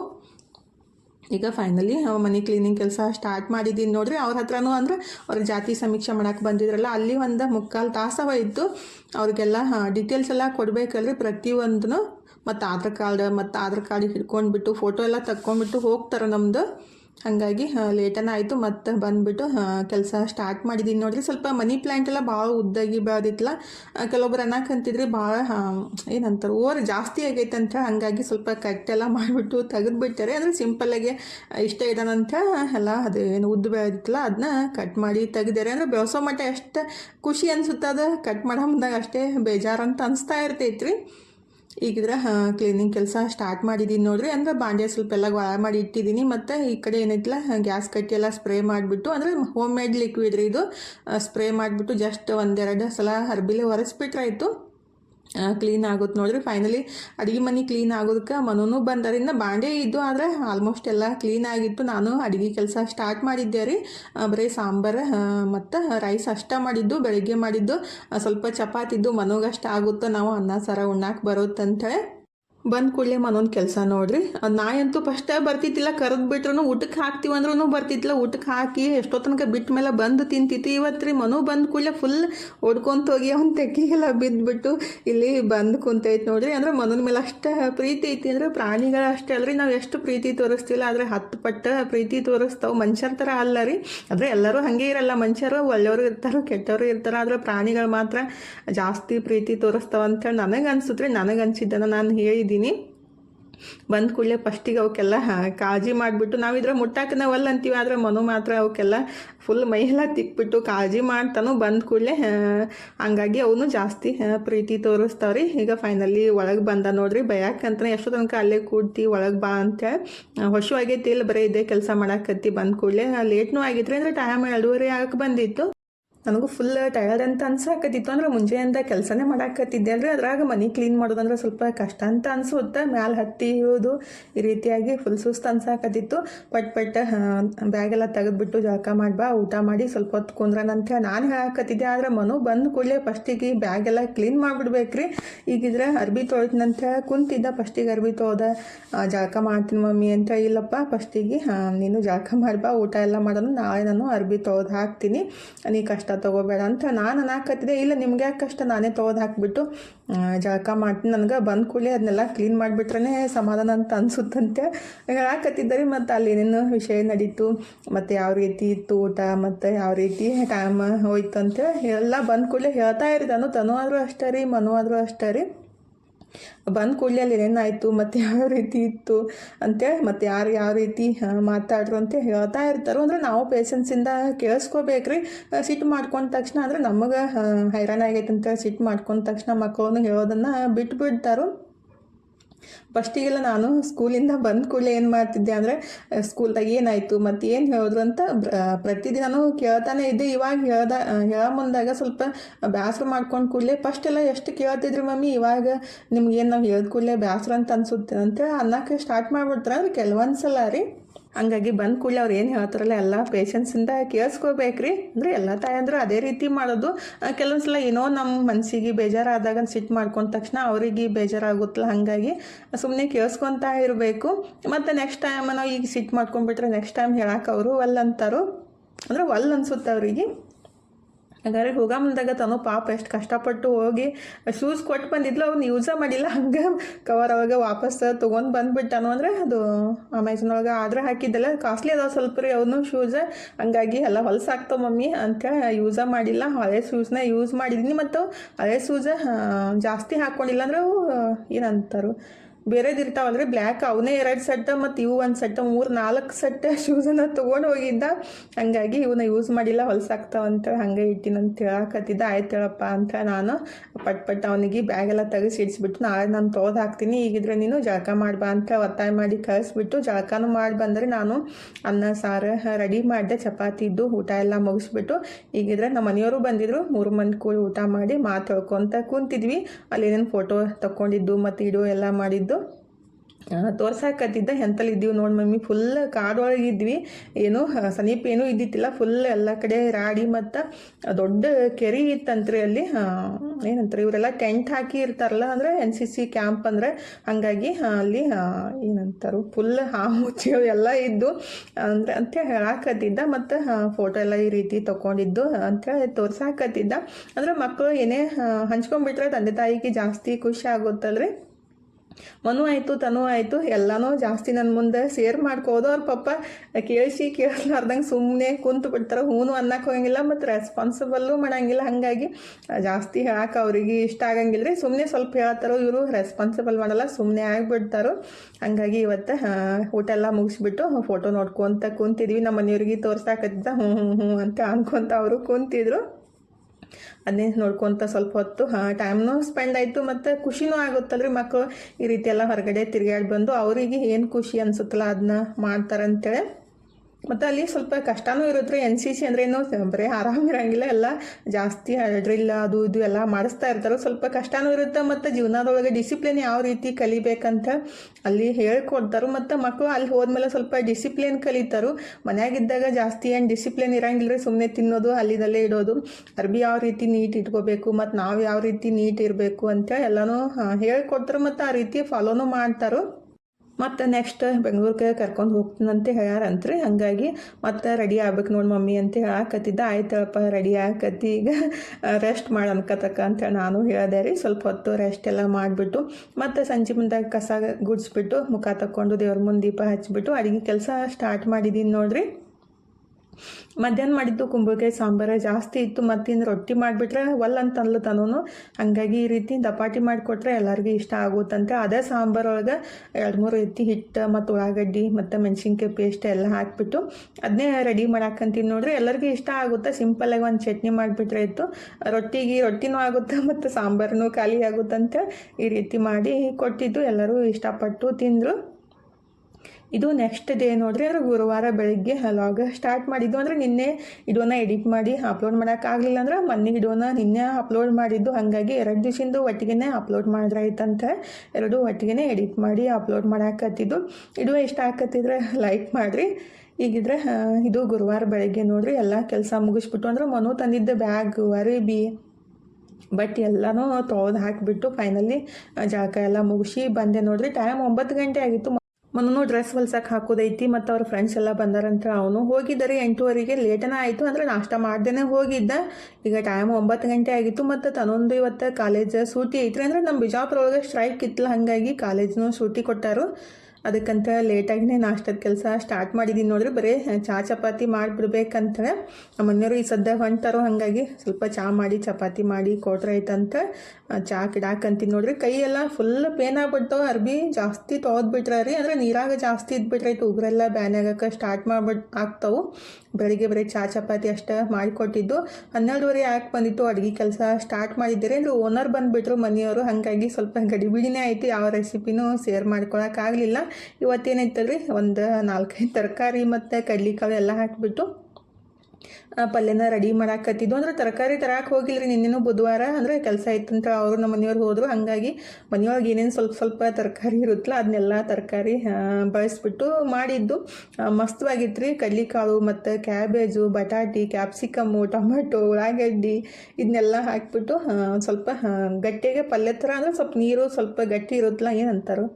ಈಗ ಫೈನಲಿ ಮನಿ ಕ್ಲೀನಿಂಗ್ ಕೆಲಸ ಸ್ಟಾರ್ಟ್ ಮಾಡಿದ್ದೀನಿ ನೋಡ್ರಿ. ಅವ್ರ ಹತ್ರನೂ ಅಂದ್ರೆ ಅವ್ರ ಜಾತಿ ಸಮೀಕ್ಷೆ ಮಾಡಕ್ಕೆ ಬಂದಿದ್ರಲ್ಲ, ಅಲ್ಲಿ ಒಂದು ಮುಕ್ಕಾಲು ತಾಸವ ಇತ್ತು ಅವ್ರಿಗೆಲ್ಲ ಡೀಟೇಲ್ಸ್ ಎಲ್ಲ ಕೊಡಬೇಕಲ್ರಿ ಪ್ರತಿಯೊಂದನ್ನು ಮತ್ತು ಆಧಾರ್ ಕಾರ್ಡ್, ಮತ್ತು ಆಧಾರ್ ಕಾರ್ಡ್ ಹಿಡ್ಕೊಂಡ್ಬಿಟ್ಟು ಫೋಟೋ ಎಲ್ಲ ತಕ್ಕೊಂಡ್ಬಿಟ್ಟು ಹೋಗ್ತಾರೆ ನಮ್ಮದು ಹಾಗಾಗಿ ಲೇಟನ ಆಯಿತು, ಮತ್ತೆ ಬಂದುಬಿಟ್ಟು ಕೆಲಸ ಸ್ಟಾರ್ಟ್ ಮಾಡಿದ್ದೀನಿ ನೋಡಿರಿ, ಸ್ವಲ್ಪ ಮನಿ ಪ್ಲ್ಯಾಂಟ್ ಎಲ್ಲ ಭಾಳ ಉದ್ದಾಗಿ ಬೆಳೆದಿತ್ತಲ್ಲ ಕೆಲವೊಬ್ರು ಅನ್ನಕಂತಿದ್ರಿ ಭಾಳ ಏನಂತಾರೆ, ಓವರ್ ಜಾಸ್ತಿ ಆಗೈತೆ ಅಂತ ಹಾಗಾಗಿ ಸ್ವಲ್ಪ ಎಲ್ಲ ಮಾಡಿಬಿಟ್ಟು ತೆಗೆದುಬಿಟ್ಟಾರೆ, ಅಂದರೆ ಸಿಂಪಲ್ಲಾಗಿ ಇಷ್ಟ ಇದಾನಂತ, ಎಲ್ಲ ಅದು ಏನು ಉದ್ದು ಬೆಳೆದಿತ್ತಲ್ಲ ಅದನ್ನ ಕಟ್ ಮಾಡಿ ತೆಗೆದಾರೆ ಅಂದರೆ ಬೆಳೆಸೋ ಮಟ್ಟ ಎಷ್ಟು ಖುಷಿ ಅನ್ಸುತ್ತೆ ಅದು ಕಟ್ ಮಾಡೋ ಮುಂದಾಗ ಅಷ್ಟೇ ಬೇಜಾರು ಅಂತ ಅನಿಸ್ತಾ ಇರ್ತೈತ್ರಿ. ಈಗಿದ್ರೆ ಕ್ಲೀನಿಂಗ್ ಕೆಲಸ ಸ್ಟಾರ್ಟ್ ಮಾಡಿದ್ದೀನಿ ನೋಡ್ರಿ. ಅಂದ್ರೆ ಬಾಂಡೆ ಸ್ವಲ್ಪ ಎಲ್ಲ ಗೊಳ ಮಾಡಿ ಇಟ್ಟಿದ್ದೀನಿ ಮತ್ತು ಈ ಕಡೆ ಏನೈತಿಲ್ಲ ಗ್ಯಾಸ್ ಕಟ್ಟಿ ಎಲ್ಲ ಸ್ಪ್ರೇ ಮಾಡಿಬಿಟ್ಟು, ಅಂದರೆ ಹೋಮ್ ಮೇಡ್ ಲಿಕ್ವಿಡ್ ರೀ ಇದು. ಸ್ಪ್ರೇ ಮಾಡಿಬಿಟ್ಟು ಜಸ್ಟ್ ಒಂದೆರಡು ಸಲ ಹರ್ಬಿಲೆ ಒರೆಸ್ಬಿಟ್ರೆ ಆಯಿತು. ಕ್ಲೀನ್ ಆಗುತ್ತೆ ನೋಡಿರಿ. ಫೈನಲಿ ಅಡುಗೆ ಮನೆ ಕ್ಲೀನ್ ಆಗೋದಕ್ಕೆ ಮನೂ ಬಂದರಿಂದ ಬಾಂಡೆ ಇದ್ದು ಆದರೆ ಆಲ್ಮೋಸ್ಟ್ ಎಲ್ಲ ಕ್ಲೀನ್ ಆಗಿತ್ತು. ನಾನು ಅಡುಗೆ ಕೆಲಸ ಸ್ಟಾರ್ಟ್ ಮಾಡಿದ್ದೆ ರೀ. ಬರೀ ಸಾಂಬಾರು ಮತ್ತು ರೈಸ್ ಅಷ್ಟೇ ಮಾಡಿದ್ದು, ಬೆಳಿಗ್ಗೆ ಮಾಡಿದ್ದು. ಸ್ವಲ್ಪ ಚಪಾತಿದ್ದು ಮನೋಗಷ್ಟು ಆಗುತ್ತೆ. ನಾವು ಅನ್ನ, ಸಾರ ಉಣ್ಣಾಕೆ ಬರುತ್ತಂತೇಳಿ ಬಂದ ಕೂಡಲೇ ಮನೊಂದು ಕೆಲಸ ನೋಡ್ರಿ. ಅದು ನಾಯಂತೂ ಫಸ್ಟೇ ಬರ್ತಿತ್ತಿಲ್ಲ ಕರೆದು ಬಿಟ್ರು ಊಟಕ್ಕೆ ಹಾಕ್ತೀವಿ ಅಂದ್ರೂ ಬರ್ತಿದ್ದಿಲ್ಲ. ಊಟಕ್ಕೆ ಹಾಕಿ ಎಷ್ಟೋ ತನಕ ಬಿಟ್ಟ ಮೇಲೆ ಬಂದು ತಿಂತಿತ್ತು. ಇವತ್ತು ರೀ ಮನು ಬಂದ ಕೂಡಲೇ ಫುಲ್ ಓಡ್ಕೊಂತ ಹೋಗಿ ಅವ್ನು ತೆಕ್ಕಿಗೆಲ್ಲ ಬಿದ್ದುಬಿಟ್ಟು ಇಲ್ಲಿ ಬಂದು ಕುಂತೈತೆ ನೋಡ್ರಿ. ಅಂದ್ರೆ ಮನನ ಮೇಲೆ ಅಷ್ಟೇ ಪ್ರೀತಿ ಐತಿ ಅಂದ್ರೆ ಪ್ರಾಣಿಗಳು ಅಷ್ಟೇ ಅಲ್ರಿ. ನಾವು ಎಷ್ಟು ಪ್ರೀತಿ ತೋರಿಸ್ತಿಲ್ಲ, ಆದರೆ ಹತ್ತು ಪಟ್ಟ ಪ್ರೀತಿ ತೋರಿಸ್ತಾವೆ. ಮನುಷ್ಯರ ಥರ ಅಲ್ಲ ರೀ. ಆದರೆ ಎಲ್ಲರೂ ಹಾಗೆ ಇರಲ್ಲ. ಮನುಷ್ಯರು ಒಳ್ಳೆಯವರು ಇರ್ತಾರೆ, ಕೆಟ್ಟವರು ಇರ್ತಾರೆ. ಆದರೆ ಪ್ರಾಣಿಗಳು ಮಾತ್ರ ಜಾಸ್ತಿ ಪ್ರೀತಿ ತೋರಿಸ್ತಾವ ಅಂತೇಳಿ ನನಗೆ ಅನ್ಸುತ್ತೆ ನನಗೆ ಅನ್ಸಿದ್ದನ್ನು ನಾನು ಹೇಳಿದ್ದೀನಿ ಬಂದ ಕೂಡಲೇ ಫಸ್ಟಿಗೆ ಅವಕ್ಕೆಲ್ಲ ಕಾಳಜಿ ಮಾಡಿಬಿಟ್ಟು ನಾವಿದ್ರೆ ಮುಟ್ಟಾಕ ನಾವಲ್ಲ ಅಂತೀವಿ, ಆದರೆ ಮನು ಮಾತ್ರ ಅವಕ್ಕೆಲ್ಲ ಫುಲ್ ಮೈಯೆಲ್ಲ ತಿಕ್ಬಿಟ್ಟು ಕಾಳಜಿ ಮಾಡ್ತಾನು ಬಂದ ಕೂಡಲೇ ಹಂಗಾಗಿ ಅವನು ಜಾಸ್ತಿ ಪ್ರೀತಿ ತೋರಿಸ್ತಾವ್ರಿ. ಈಗ ಫೈನಲಿ ಒಳಗೆ ಬಂದ ನೋಡ್ರಿ ಬಯಾಕಂತ ಎಷ್ಟೋ ತನಕ ಅಲ್ಲೇ ಕೂಡ್ತಿ ಒಳಗೆ ಬಾ ಅಂತ ಹೊಶು ಆಗೈತಿ, ಇಲ್ಲ ಬರೀ ಇದೆ ಕೆಲಸ ಮಾಡಾಕತ್ತಿ ಬಂದ ಕೂಡಲೇ ಲೇಟ್ನೂ ಆಗಿತ್ತು ಅಂದರೆ ಟೈಮ್ ಎರಡೂವರೆ ಆಗಕ್ಕೆ ಬಂದಿತ್ತು. ನನಗೂ ಫುಲ್ ಟಯರ್ಡ್ ಅಂತ ಅನ್ಸಾಕತ್ತಿತ್ತು. ಅಂದ್ರೆ ಮುಂಜಾನೆಯಿಂದ ಕೆಲಸನೇ ಮಾಡಾಕತ್ತಿದ್ದೆ ಅಂದರೆ ಅದ್ರಾಗ ಮನೆ ಕ್ಲೀನ್ ಮಾಡೋದಂದ್ರೆ ಸ್ವಲ್ಪ ಕಷ್ಟ ಅಂತ ಅನ್ಸುತ್ತೆ. ಮ್ಯಾಲೆ ಹತ್ತಿ ಇರೋದು ಈ ರೀತಿಯಾಗಿ ಫುಲ್ ಸುಸ್ತು ಅನ್ಸಾಕತ್ತಿತ್ತು. ಪಟ್ ಪಟ್ ಬ್ಯಾಗೆಲ್ಲ ತೆಗೆದ್ಬಿಟ್ಟು ಜಳಕ ಮಾಡ್ಬಾ ಊಟ ಮಾಡಿ ಸ್ವಲ್ಪ ಹೊತ್ತು ಕುಂದ್ರನಂತ ನಾನು ಹೇಳಾಕತ್ತಿದ್ದೆ. ಆದ್ರೆ ಮನು ಬಂದ ಕೂಡಲೇ ಫಸ್ಟಿಗೆ ಬ್ಯಾಗೆಲ್ಲ ಕ್ಲೀನ್ ಮಾಡಿಬಿಡ್ಬೇಕ್ರಿ. ಈಗಿದ್ರೆ ಅರ್ಬಿ ತೊಳ್ತಿನಂತ ಕುಂತಿದ್ದ. ಫಸ್ಟಿಗೆ ಅರ್ಬಿ ತೊಳ್ದ ಜಳಕ ಮಾಡ್ತೀನಿ ಮಮ್ಮಿ ಅಂತ ಇಲ್ಲಪ್ಪ. ಫಸ್ಟಿಗೆ ನೀನು ಜಳಕ ಮಾಡ್ಬಾ ಊಟ ಎಲ್ಲ ಮಾಡೋದು ನಾಳೆ ನಾನು ಅರ್ಬಿ ತೊಳೆದು ಹಾಕ್ತೀನಿ. ನೀ ಕಷ್ಟ ತೊಗೋಬೇಡ ಅಂತ ನಾನು ಅನ್ನಕತ್ತಿದ್ದೆ ಇಲ್ಲ, ನಿಮ್ಗೆ ಯಾಕೆ ಕಷ್ಟ? ನಾನೇ ತೊಳ್ದು ಹಾಕಿಬಿಟ್ಟು ಜಳಕ ಮಾಡ್ತೀನಿ. ನನಗೆ ಬಂದ ಕೂಡಲೇ ಅದನ್ನೆಲ್ಲ ಕ್ಲೀನ್ ಮಾಡಿಬಿಟ್ರೆ ಸಮಾಧಾನ ಅಂತ ಅನ್ಸುತ್ತಂತೆ. ಹೇಳಾಕತ್ತಿದ್ದಾರೆ ಮತ್ತು ಅಲ್ಲಿ ಏನೇನು ವಿಷಯ ನಡೀತು. ಮತ್ತು ಯಾವ ರೀತಿ ಇತ್ತು ಊಟ? ಮತ್ತು ಯಾವ ರೀತಿ ಟೈಮ್ ಹೋಯ್ತು ಅಂತ ಎಲ್ಲ ಬಂದ ಕೂಡಲೇ ಹೇಳ್ತಾ ಇರ್ತಾನು ತನು ಆದರೂ ಅಷ್ಟೇ ರೀ, ಮನು ಆದರೂ ಅಷ್ಟೇ ರೀ. ಬಂದ ಕೂಡಲೇ ಅಲ್ಲಿ ಏನಾಯಿತು, ಮತ್ತು ಯಾವ ರೀತಿ ಇತ್ತು ಅಂತೇಳಿ ಮತ್ತು ಯಾರು ಯಾವ ರೀತಿ ಮಾತಾಡ್ರು ಅಂತ ಹೇಳ್ತಾ ಇರ್ತಾರೋ. ಅಂದ್ರೆ ನಾವು ಪೇಷನ್ಸಿಂದ ಕೇಳಿಸ್ಕೋಬೇಕ್ರಿ. ಸಿಟ್ಟು ಮಾಡ್ಕೊಂಡ ತಕ್ಷಣ ಅಂದ್ರೆ ನಮಗೆ ಹೈರಾಣ ಆಗೈತೆ ಅಂತೇಳಿ ಸಿಟ್ಟು ಮಾಡ್ಕೊಂಡ ತಕ್ಷಣ ಮಕ್ಕಳನ್ನು ಹೇಳೋದನ್ನು ಬಿಟ್ಟು ಬಿಡ್ತಾರೋ ಫಸ್ಟಿಗೆಲ್ಲ ನಾನು ಸ್ಕೂಲಿಂದ ಬಂದ ಕೂಡಲೇ ಏನು ಮಾಡ್ತಿದ್ದೆ ಅಂದರೆ ಸ್ಕೂಲ್ದಾಗ ಏನಾಯಿತು ಮತ್ತು ಏನು ಹೇಳಿದ್ರು ಅಂತ ಪ್ರತಿದಿನನೂ ಕೇಳ್ತಾನೆ ಇದ್ದೆ. ಇವಾಗ ಹೇಳ್ದ, ಹೇಳೋ ಮುಂದಾಗ ಸ್ವಲ್ಪ ಬೇಸರ ಮಾಡ್ಕೊಂಡು ಕೂಡಲೇ ಫಸ್ಟ್ ಎಲ್ಲ ಎಷ್ಟು ಕೇಳ್ತಿದ್ರು ಮಮ್ಮಿ, ಇವಾಗ ನಿಮ್ಗೆ ಏನು ನಾವು ಹೇಳಿದ ಕೂಡಲೇ ಬೇಸರ ಅಂತ ಅನ್ಸುತ್ತೆ ಅಂತೇಳಿ ಅನ್ನಕ್ಕೆ ಸ್ಟಾರ್ಟ್ ಮಾಡ್ಬಿಡ್ತಾರೆ. ಅಂದ್ರೆ ಕೆಲವೊಂದು ಸಲ ರೀ. ಹಂಗಾಗಿ ಬಂದ ಕೂಡಲೇ ಅವ್ರು ಏನು ಹೇಳ್ತಾರಲ್ಲ, ಎಲ್ಲ ಪೇಷನ್ಸಿಂದ ಕೇಳಿಸ್ಕೋಬೇಕ್ರಿ. ಅಂದರೆ ಎಲ್ಲ ತಾಯಂದರು ಅದೇ ರೀತಿ ಮಾಡೋದು. ಕೆಲವೊಂದು ಸಲ ಏನೋ ನಮ್ಮ ಮನಸ್ಸಿಗೆ ಬೇಜಾರಾದಾಗ ಸಿಟ್ಟು ಮಾಡ್ಕೊಂಡ ತಕ್ಷಣ ಅವರಿಗೆ ಬೇಜಾರಾಗುತ್ತಲ್ಲ, ಹಾಗಾಗಿ ಸುಮ್ಮನೆ ಕೇಳಿಸ್ಕೊತಾ ಇರಬೇಕು. ಮತ್ತು ನೆಕ್ಸ್ಟ್ ಟೈಮ್ ನಾವು ಈಗ ಸಿಟ್ಟು ಮಾಡ್ಕೊಂಡ್ಬಿಟ್ರೆ ನೆಕ್ಸ್ಟ್ ಟೈಮ್ ಹೇಳಕ್ಕೆ ಅವರು ಒಲ್ ಅಂತಾರೋ. ಅಂದ್ರೆ ಒಲ್ ಅನ್ಸುತ್ತೆ ಅವರಿಗೆ. ಹಾಗಾದ್ರೆ ಹೋಗ ಮುಂದಾಗ ತಾನು ಪಾಪ ಎಷ್ಟು ಕಷ್ಟಪಟ್ಟು ಹೋಗಿ ಶೂಸ್ ಕೊಟ್ಟು ಬಂದಿದ್ಲು, ಅವ್ನು ಯೂಸ ಮಾಡಿಲ್ಲ. ಹಂಗೆ ಕವರ್ ಅವಾಗ ವಾಪಸ್ ತೊಗೊಂಡು ಬಂದ್ಬಿಟ್ಟಾನು. ಅಂದರೆ ಅದು ಅಮೆಝಾನ್ ಒಳಗೆ ಆರ್ಡ್ರ್ ಹಾಕಿದ್ದೆಲ್ಲ ಕಾಸ್ಟ್ಲಿ ಅದಾವ ಸ್ವಲ್ಪ ರೀ ಅವನು ಶೂಸ್ ಹಂಗಾಗಿ ಎಲ್ಲ ಹೊಲಸಾಗ್ತಾವ ಮಮ್ಮಿ ಅಂತ ಯೂಸ ಮಾಡಿಲ್ಲ. ಹಳೆ ಶೂಸ್ನ ಯೂಸ್ ಮಾಡಿದ್ದೀನಿ ಮತ್ತು ಹಳೆ ಶೂಸ್ ಜಾಸ್ತಿ ಹಾಕ್ಕೊಂಡಿಲ್ಲ ಅಂದ್ರೆ ಅವು, ಏನಂತಾರು ಬೇರೆದು ಇರ್ತಾವಲ್ರಿ ಬ್ಲ್ಯಾಕ್ ಅವನೇ ಎರಡು ಸೆಟ್ ಮತ್ತು ಇವು ಒಂದು ಸೆಟ್ ಮೂರು, ನಾಲ್ಕು ಸೆಟ್ ಶೂಸನ್ನು ತೊಗೊಂಡು ಹೋಗಿದ್ದ. ಹಂಗಾಗಿ ಇವನ್ನ ಯೂಸ್ ಮಾಡಿಲ್ಲ ಹೊಲ್ಸಾಗ್ತಾವಂತ ಹಂಗೆ ಇಟ್ಟಿನಂತ ಹೇಳಕತ್ತಿದ್ದ. ಆಯ್ತು ಹೇಳಪ್ಪ ಅಂತ ನಾನು ಪಟ್ ಪಟ್ ಅವನಿಗೆ ಬ್ಯಾಗೆಲ್ಲ ತೆಗೆಸಿ ಇಡಿಸ್ಬಿಟ್ಟು, ನಾಳೆ ನಾನು ತೋದ್ ಹಾಕ್ತೀನಿ, ಈಗಿದ್ರೆ ನೀನು ಜಳಕ ಮಾಡ್ಬಾ ಅಂತ ಒತ್ತಾಯ ಮಾಡಿ ಕಳಿಸ್ಬಿಟ್ಟು, ಜಳಕನೂ ಮಾಡಿ ಬಂದರೆ ನಾನು ಅನ್ನ, ಸಾರು ರೆಡಿ ಮಾಡಿದೆ, ಚಪಾತಿ ಇದ್ದು ಊಟ ಎಲ್ಲ ಮುಗಿಸ್ಬಿಟ್ಟು, ಈಗಿದ್ರೆ ನಮ್ಮ ಮನೆಯವರು ಬಂದಿದ್ರು, ಮೂರು ಮಂದಿ ಕೂಡಿ ಊಟ ಮಾಡಿ ಮಾತು ಕುಂತಿದ್ವಿ. ಅಲ್ಲಿ ಏನೇನು ಫೋಟೋ ತಗೊಂಡಿದ್ದು ಮತ್ತು ಇಡು ಎಲ್ಲ ಮಾಡಿದ್ದು ತೋರ್ಸಾಕತ್ತಿದ್ದ ಎಂತಲ್ಲಿ ಇದ್ದೀವಿ ನೋಡಿ ಮಮ್ಮಿ. ಫುಲ್ ಕಾಡೊಳಗೆ ಇದ್ವಿ. ಏನು ಸಮೀಪ ಏನೂ ಇದ್ದಿತ್ತಿಲ್ಲ. ಫುಲ್ ಎಲ್ಲ ಕಡೆ ರಾಡಿ ಮತ್ತು ದೊಡ್ಡ ಕೆರೆ ಇತ್ತಂತ್ರಿ ಅಲ್ಲಿ. ಏನಂತಾರೆ, ಇವರೆಲ್ಲ ಟೆಂಟ್ ಹಾಕಿ ಇರ್ತಾರಲ್ಲ, ಅಂದರೆ ಎನ್ ಸಿ ಸಿ ಕ್ಯಾಂಪ್ ಅಂದರೆ. ಹಾಗಾಗಿ ಅಲ್ಲಿ ಏನಂತಾರೆ ಫುಲ್ ಹಾವು ಚೇವು ಎಲ್ಲ ಇದ್ದು. ಅಂದರೆ, ಅಂತ ಹೇಳಾಕತ್ತಿದ್ದ, ಮತ್ತು ಫೋಟೋ ಎಲ್ಲ ಈ ರೀತಿ ತೊಗೊಂಡಿದ್ದು ಅಂತೇಳಿ ತೋರ್ಸಾಕತ್ತಿದ್ದ ಅಂದರೆ ಮಕ್ಕಳು ಏನೇ ಹಂಚ್ಕೊಂಡ್ಬಿಟ್ರೆ ತಂದೆ ತಾಯಿಗೆ ಜಾಸ್ತಿ ಖುಷಿ ಆಗುತ್ತಲ್ರಿ. ಮನು ಆಯಿತು, ತನು ಆಯಿತು, ಎಲ್ಲನೂ ಜಾಸ್ತಿ ನನ್ನ ಮುಂದೆ ಸೇರ್ ಮಾಡ್ಕೋದು ಅವ್ರ ಪಪ್ಪ ಕೇಳಿಸಿ, ಕೇಳಲಾರ್ದಂಗೆ ಸುಮ್ಮನೆ ಕುಂತು ಬಿಡ್ತಾರೆ. ಹೂನು ಅನ್ನಕ್ಕೆ ಹೋಗಂಗಿಲ್ಲ ಮತ್ತು ರೆಸ್ಪಾನ್ಸಿಬಲ್ಲು ಮಾಡಂಗಿಲ್ಲ. ಹಾಗಾಗಿ ಜಾಸ್ತಿ ಹೇಳಕ್ಕೆ ಅವ್ರಿಗೆ ಇಷ್ಟ ಆಗಂಗಿಲ್ಲ ರೀ ಸುಮ್ಮನೆ ಸ್ವಲ್ಪ ಹೇಳ್ತಾರೋ ಇವರು ರೆಸ್ಪಾನ್ಸಿಬಲ್ ಮಾಡಲ್ಲ ಸುಮ್ಮನೆ ಆಗಿಬಿಡ್ತಾರೋ. ಹಂಗಾಗಿ ಇವತ್ತು ಊಟ ಎಲ್ಲ ಮುಗಿಸ್ಬಿಟ್ಟು ಫೋಟೋ ನೋಡ್ಕೊಂತ ಕುಂತಿದ್ವಿ. ನಮ್ಮ ಮನೆಯವ್ರಿಗೆ ತೋರ್ಸಾಕತ್ತಿದ್ದ ಹ್ಞೂ ಹ್ಞೂ ಹ್ಞೂ ಅಂತ ಅನ್ಕೊಂತ ಅವರು ಕುಂತಿದ್ರು. ಅದನ್ನೇ ನೋಡ್ಕೊತ ಸ್ವಲ್ಪ ಹೊತ್ತು ಟೈಮ್ನೂ ಸ್ಪೆಂಡ್ ಆಯಿತು ಮತ್ತು ಖುಷಿನೂ ಆಗುತ್ತಲ್ರಿ ಮಕ್ಕಳು ಈ ರೀತಿ ಎಲ್ಲ ಹೊರಗಡೆ ತಿರುಗಾಡಿ ಬಂದು ಅವರಿಗೆ ಏನು ಖುಷಿ ಅನ್ಸುತ್ತಲ್ಲ ಅದನ್ನ ಮಾಡ್ತಾರಂತೇಳಿ. ಮತ್ತು ಅಲ್ಲಿ ಸ್ವಲ್ಪ ಕಷ್ಟನೂ ಇರುತ್ತೆ ಎನ್ ಸಿ ಸಿ ಅಂದ್ರೆ ಏನು, ಬರೀ ಆರಾಮಿರಂಗಿಲ್ಲ ಎಲ್ಲ ಜಾಸ್ತಿ ಡ್ರಿಲ್ ಅದು ಇದು ಎಲ್ಲ ಮಾಡಿಸ್ತಾ ಇರ್ತಾರೆ, ಸ್ವಲ್ಪ ಕಷ್ಟನೂ ಇರುತ್ತೆ, ಮತ್ತು ಜೀವನದೊಳಗೆ ಡಿಸಿಪ್ಲಿನ್ ಯಾವ ರೀತಿ ಕಲಿಬೇಕಂತ ಅಲ್ಲಿ ಹೇಳ್ಕೊಡ್ತಾರೆ, ಮತ್ತು ಮಕ್ಕಳು ಅಲ್ಲಿ ಹೋದ್ಮೇಲೆ ಸ್ವಲ್ಪ ಡಿಸಿಪ್ಲಿನ್ ಕಲಿತಾರು, ಮನೆಯಾಗಿದ್ದಾಗ ಜಾಸ್ತಿ ಏನು ಡಿಸಿಪ್ಲಿನ್ ಇರಂಗಿಲ್ಲ ರೀ ಸುಮ್ಮನೆ ತಿನ್ನೋದು ಅಲ್ಲಿದಲ್ಲೇ ಇಡೋದು, ಅರ್ಬಿ ಯಾವ ರೀತಿ ನೀಟ್ ಇಟ್ಕೋಬೇಕು, ಮತ್ತು ನಾವು ಯಾವ ರೀತಿ ನೀಟ್ ಇರಬೇಕು ಅಂತ ಎಲ್ಲನೂ ಹೇಳ್ಕೊಡ್ತಾರೆ, ಮತ್ತು ಆ ರೀತಿ ಫಾಲೋನು ಮಾಡ್ತಾರೆ. ಮತ್ತು ನೆಕ್ಸ್ಟ್ ಬೆಂಗ್ಳೂರಿಗೆ ಕರ್ಕೊಂಡು ಹೋಗ್ತೀನಂತ ಹೇಳ್ಯಾರಂತ್ರಿ. ಹಾಗಾಗಿ ಮತ್ತೆ ರೆಡಿ ಆಗ್ಬೇಕು ನೋಡಿ ಮಮ್ಮಿ ಅಂತ ಹೇಳಕತ್ತಿದ್ದ. ಆಯ್ತಪ್ಪ ರೆಡಿ ಆಗಕತ್ತಿ ಈಗ ರೆಸ್ಟ್ ಮಾಡಿ ಅನ್ಕತಕ್ಕ ಅಂತ ನಾನು ಹೇಳಿದೆ ರೀ. ಸ್ವಲ್ಪ ಹೊತ್ತು ರೆಸ್ಟ್ ಎಲ್ಲ ಮಾಡಿಬಿಟ್ಟು ಮತ್ತು ಸಂಜೆ ಮುಂದಾಗ ಕಸ ಗುಡಿಸ್ಬಿಟ್ಟು ಮುಖ ತಕ್ಕೊಂಡು ದೇವ್ರ ಮುಂದೆ ದೀಪ ಹಚ್ಚಿಬಿಟ್ಟು ಅಡುಗೆ ಕೆಲಸ ಸ್ಟಾರ್ಟ್ ಮಾಡಿದ್ದೀನಿ ನೋಡಿರಿ. ಮಧ್ಯಾಹ್ನ ಮಾಡಿದ್ದು ಕುಂಬಳಕಾಯಿ ಸಾಂಬಾರೇ ಜಾಸ್ತಿ ಇತ್ತು, ಮತ್ತಿನ್ನು ರೊಟ್ಟಿ ಮಾಡಿಬಿಟ್ರೆ ಒಲ್ ಅಂತ ಅನ್ಲು ತನೂ ಹಾಗಾಗಿ ಈ ರೀತಿ ದಪಾಟಿ ಮಾಡಿಕೊಟ್ರೆ ಎಲ್ಲರಿಗೂ ಇಷ್ಟ ಆಗುತ್ತಂತೆ ಅದೇ ಸಾಂಬಾರೊಳಗೆ ಎರಡು ಮೂರು ರೀತಿ ಹಿಟ್ಟು ಮತ್ತು ಉಳ್ಳಾಗಡ್ಡಿ ಮತ್ತು ಮೆಣಸಿನ್ಕಾಯಿ ಪೇಸ್ಟ್ ಎಲ್ಲ ಹಾಕಿಬಿಟ್ಟು ಅದನ್ನೇ ರೆಡಿ ಮಾಡಾಕಂತೀನಿ ನೋಡ್ರಿ. ಎಲ್ಲರಿಗೂ ಇಷ್ಟ ಆಗುತ್ತೆ. ಸಿಂಪಲ್ಲಾಗಿ ಒಂದು ಚಟ್ನಿ ಮಾಡಿಬಿಟ್ರೆ ಇತ್ತು ರೊಟ್ಟಿಗೆ ರೊಟ್ಟಿನೂ ಆಗುತ್ತೆ ಮತ್ತು ಸಾಂಬಾರನು ಖಾಲಿ ಆಗುತ್ತಂತೆ. ಈ ರೀತಿ ಮಾಡಿ ಕೊಟ್ಟಿದ್ದು ಎಲ್ಲರೂ ಇಷ್ಟಪಟ್ಟು ತಿಂದರು. ಇದು ನೆಕ್ಸ್ಟ್ ಡೇ ನೋಡ್ರಿ, ಅಂದ್ರೆ ಗುರುವಾರ ಬೆಳಿಗ್ಗೆ ಲಾಗ್ ಸ್ಟಾರ್ಟ್ ಮಾಡಿದ್ದು. ಅಂದರೆ ನಿನ್ನೆ ಇಡೋನ ಎಡಿಟ್ ಮಾಡಿ ಅಪ್ಲೋಡ್ ಮಾಡೋಕ್ಕಾಗಲಿಲ್ಲ ಅಂದ್ರೆ ಮೊನ್ನೆ ಇಡೋನ ನಿನ್ನೆ ಅಪ್ಲೋಡ್ ಮಾಡಿದ್ದು. ಹಾಗಾಗಿ ಎರಡು ದಿವಸದಿಂದ ಒಟ್ಟಿಗೆ ಅಪ್ಲೋಡ್ ಮಾಡಿದ್ರಾಯ್ತಂತೆ. ಎರಡು ಒಟ್ಟಿಗೆ ಎಡಿಟ್ ಮಾಡಿ ಅಪ್ಲೋಡ್ ಮಾಡಾಕತ್ತಿದ್ದು. ಇದು ಇಷ್ಟ ಆಕತ್ತಿದ್ರೆ ಲೈಕ್ ಮಾಡಿರಿ. ಈಗಿದ್ರೆ ಇದು ಗುರುವಾರ ಬೆಳಗ್ಗೆ ನೋಡ್ರಿ, ಎಲ್ಲ ಕೆಲಸ ಮುಗಿಸ್ಬಿಟ್ಟು ಅಂದ್ರೆ ಮನು ತಂದಿದ್ದ ಬ್ಯಾಗ್ ಅರಿಬಿ ಬಟ್ ಎಲ್ಲನೂ ತೊಳೆದು ಹಾಕಿಬಿಟ್ಟು ಫೈನಲಿ ಜಾಗ ಎಲ್ಲ ಮುಗಿಸಿ ಬಂದೆ ನೋಡ್ರಿ. ಟೈಮ್ ಒಂಬತ್ತು ಗಂಟೆ ಆಗಿತ್ತು. ಮನೂ ಡ್ರೆಸ್ ಹೊಲ್ಸಕ್ಕೆ ಹಾಕೋದೈತಿ, ಮತ್ತು ಅವ್ರ ಫ್ರೆಂಡ್ಸ್ ಎಲ್ಲ ಬಂದಾರಂತ ಅವನು ಹೋಗಿದ್ದಾರೆ, ಎಂಟೂವರೆಗೆ ಲೇಟನ ಆಯಿತು ಅಂದರೆ ನಾಷ್ಟ ಮಾಡ್ದೇ ಹೋಗಿದ್ದ. ಈಗ ಟೈಮ್ ಒಂಬತ್ತು ಗಂಟೆ ಆಗಿತ್ತು, ಮತ್ತು ತನ್ನೊಂದು ಇವತ್ತು ಕಾಲೇಜ್ ಸೂಟಿ ಐತ್ರಿ ಅಂದರೆ ನಮ್ಮ ಬಿಜಾಪುರ ಒಳಗೆ ಸ್ಟ್ರೈಕ್ ಇತ್ತಲ್ಲ, ಹಾಗಾಗಿ ಕಾಲೇಜ್ನೂ ಸೂಟಿ ಕೊಟ್ಟಾರು. ಅದಕ್ಕಂತ ಲೇಟಾಗಿನೇ ನಾಷ್ಟದ ಕೆಲಸ ಸ್ಟಾರ್ಟ್ ಮಾಡಿದ್ದೀನಿ ನೋಡ್ರಿ, ಬರೀ ಚಹಾ ಚಪಾತಿ ಮಾಡಿಬಿಡ್ಬೇಕಂತ. ಮನೆಯವರು ಈ ಸದ್ಯ ಹೊಂಟಾರೋ, ಹಾಗಾಗಿ ಸ್ವಲ್ಪ ಚಹಾ ಮಾಡಿ, ಚಪಾತಿ ಮಾಡಿ ಕೊಟ್ರೆ ಐತಂತ ಚಹಾ ಕಿಡಾಕಂತೀನಿ ನೋಡ್ರಿ ಕೈ ಎಲ್ಲ ಫುಲ್ ಪೇನ್ ಆಗ್ಬಿಡ್ತಾವೆ. ಅರ್ಬಿ ಜಾಸ್ತಿ ತೊಗೊದ್ಬಿಟ್ರೆ ರೀ, ಅಂದ್ರೆ ನೀರಾಗ ಜಾಸ್ತಿ ಇದ್ಬಿಟ್ರೆ ಉಗ್ರೆಲ್ಲ ಬ್ಯಾನಾಗಕ್ಕೆ ಸ್ಟಾರ್ಟ್ ಮಾಡ್ಬಿಟ್ ಆಗ್ತಾವೆ. ಬೆಳಿಗ್ಗೆ ಬರೀ ಚಾ, ಚಪಾತಿ ಅಷ್ಟೇ ಮಾಡಿಕೊಟ್ಟಿದ್ದು. ಹನ್ನೆರಡುವರೆ ಯಾಕೆ ಬಂದಿತ್ತು, ಅಡುಗೆ ಕೆಲಸ ಸ್ಟಾರ್ಟ್ ಮಾಡಿದ್ದೀರಿ. ಅಂದ್ರೆ ಓನರ್ ಬಂದುಬಿಟ್ರು, ಮನೆಯವರು. ಹಾಗಾಗಿ ಸ್ವಲ್ಪ ಗಡಿಬಿಡಿನೇ ಆಯಿತು. ಯಾವ ರೆಸಿಪಿನೂ ಶೇರ್ ಮಾಡ್ಕೊಳಕ್ಕಾಗಲಿಲ್ಲ ಇವತ್ತೇನೈತಲ್ರಿ ಒಂದು ನಾಲ್ಕೈದು ತರಕಾರಿ ಮತ್ತು ಕಡ್ಲಿಕಾಳು ಎಲ್ಲ ಹಾಕಿಬಿಟ್ಟು ಪಲ್ಯನ ರೆಡಿ ಮಾಡಾಕತ್ತಿದ್ದು ಅಂದ್ರೆ ತರಕಾರಿ ತರಕ್ಕೆ ರೀ ನಿನ್ನೆನೂ ಬುಧವಾರ. ಅಂದ್ರೆ ಕೆಲಸ ಇತ್ತಂತ ಅವರು ನಮ್ಮ ಮನೆಯವ್ರು ಹೋದ್ರು. ಹಾಗಾಗಿ ಮನೆಯೊಳಗೆ ಏನೇನು ಸ್ವಲ್ಪ ಸ್ವಲ್ಪ ತರಕಾರಿ ಇರುತ್ತಲ್ಲ, ಅದನ್ನೆಲ್ಲ ತರಕಾರಿ ಬಳಸ್ಬಿಟ್ಟು ಮಾಡಿದ್ದು. ಮಸ್ತವಾಗಿತ್ತು ರೀ ಕಡ್ಲಿಕಾಳು ಮತ್ತು ಕ್ಯಾಬೇಜು, ಬಟಾಟಿ, ಕ್ಯಾಪ್ಸಿಕಮ್ಮು, ಟೊಮೆಟೊ, ಉಳ್ಳಾಗಡ್ಡಿ ಇದನ್ನೆಲ್ಲ ಹಾಕ್ಬಿಟ್ಟು ಸ್ವಲ್ಪ ಗಟ್ಟಿಗೆ ಪಲ್ಯ ಥರ ಅಂದ್ರೆ ಸ್ವಲ್ಪ ನೀರು ಸ್ವಲ್ಪ ಗಟ್ಟಿ ಇರುತ್ತಲ್ಲ, ಏನಂತಾರೆ.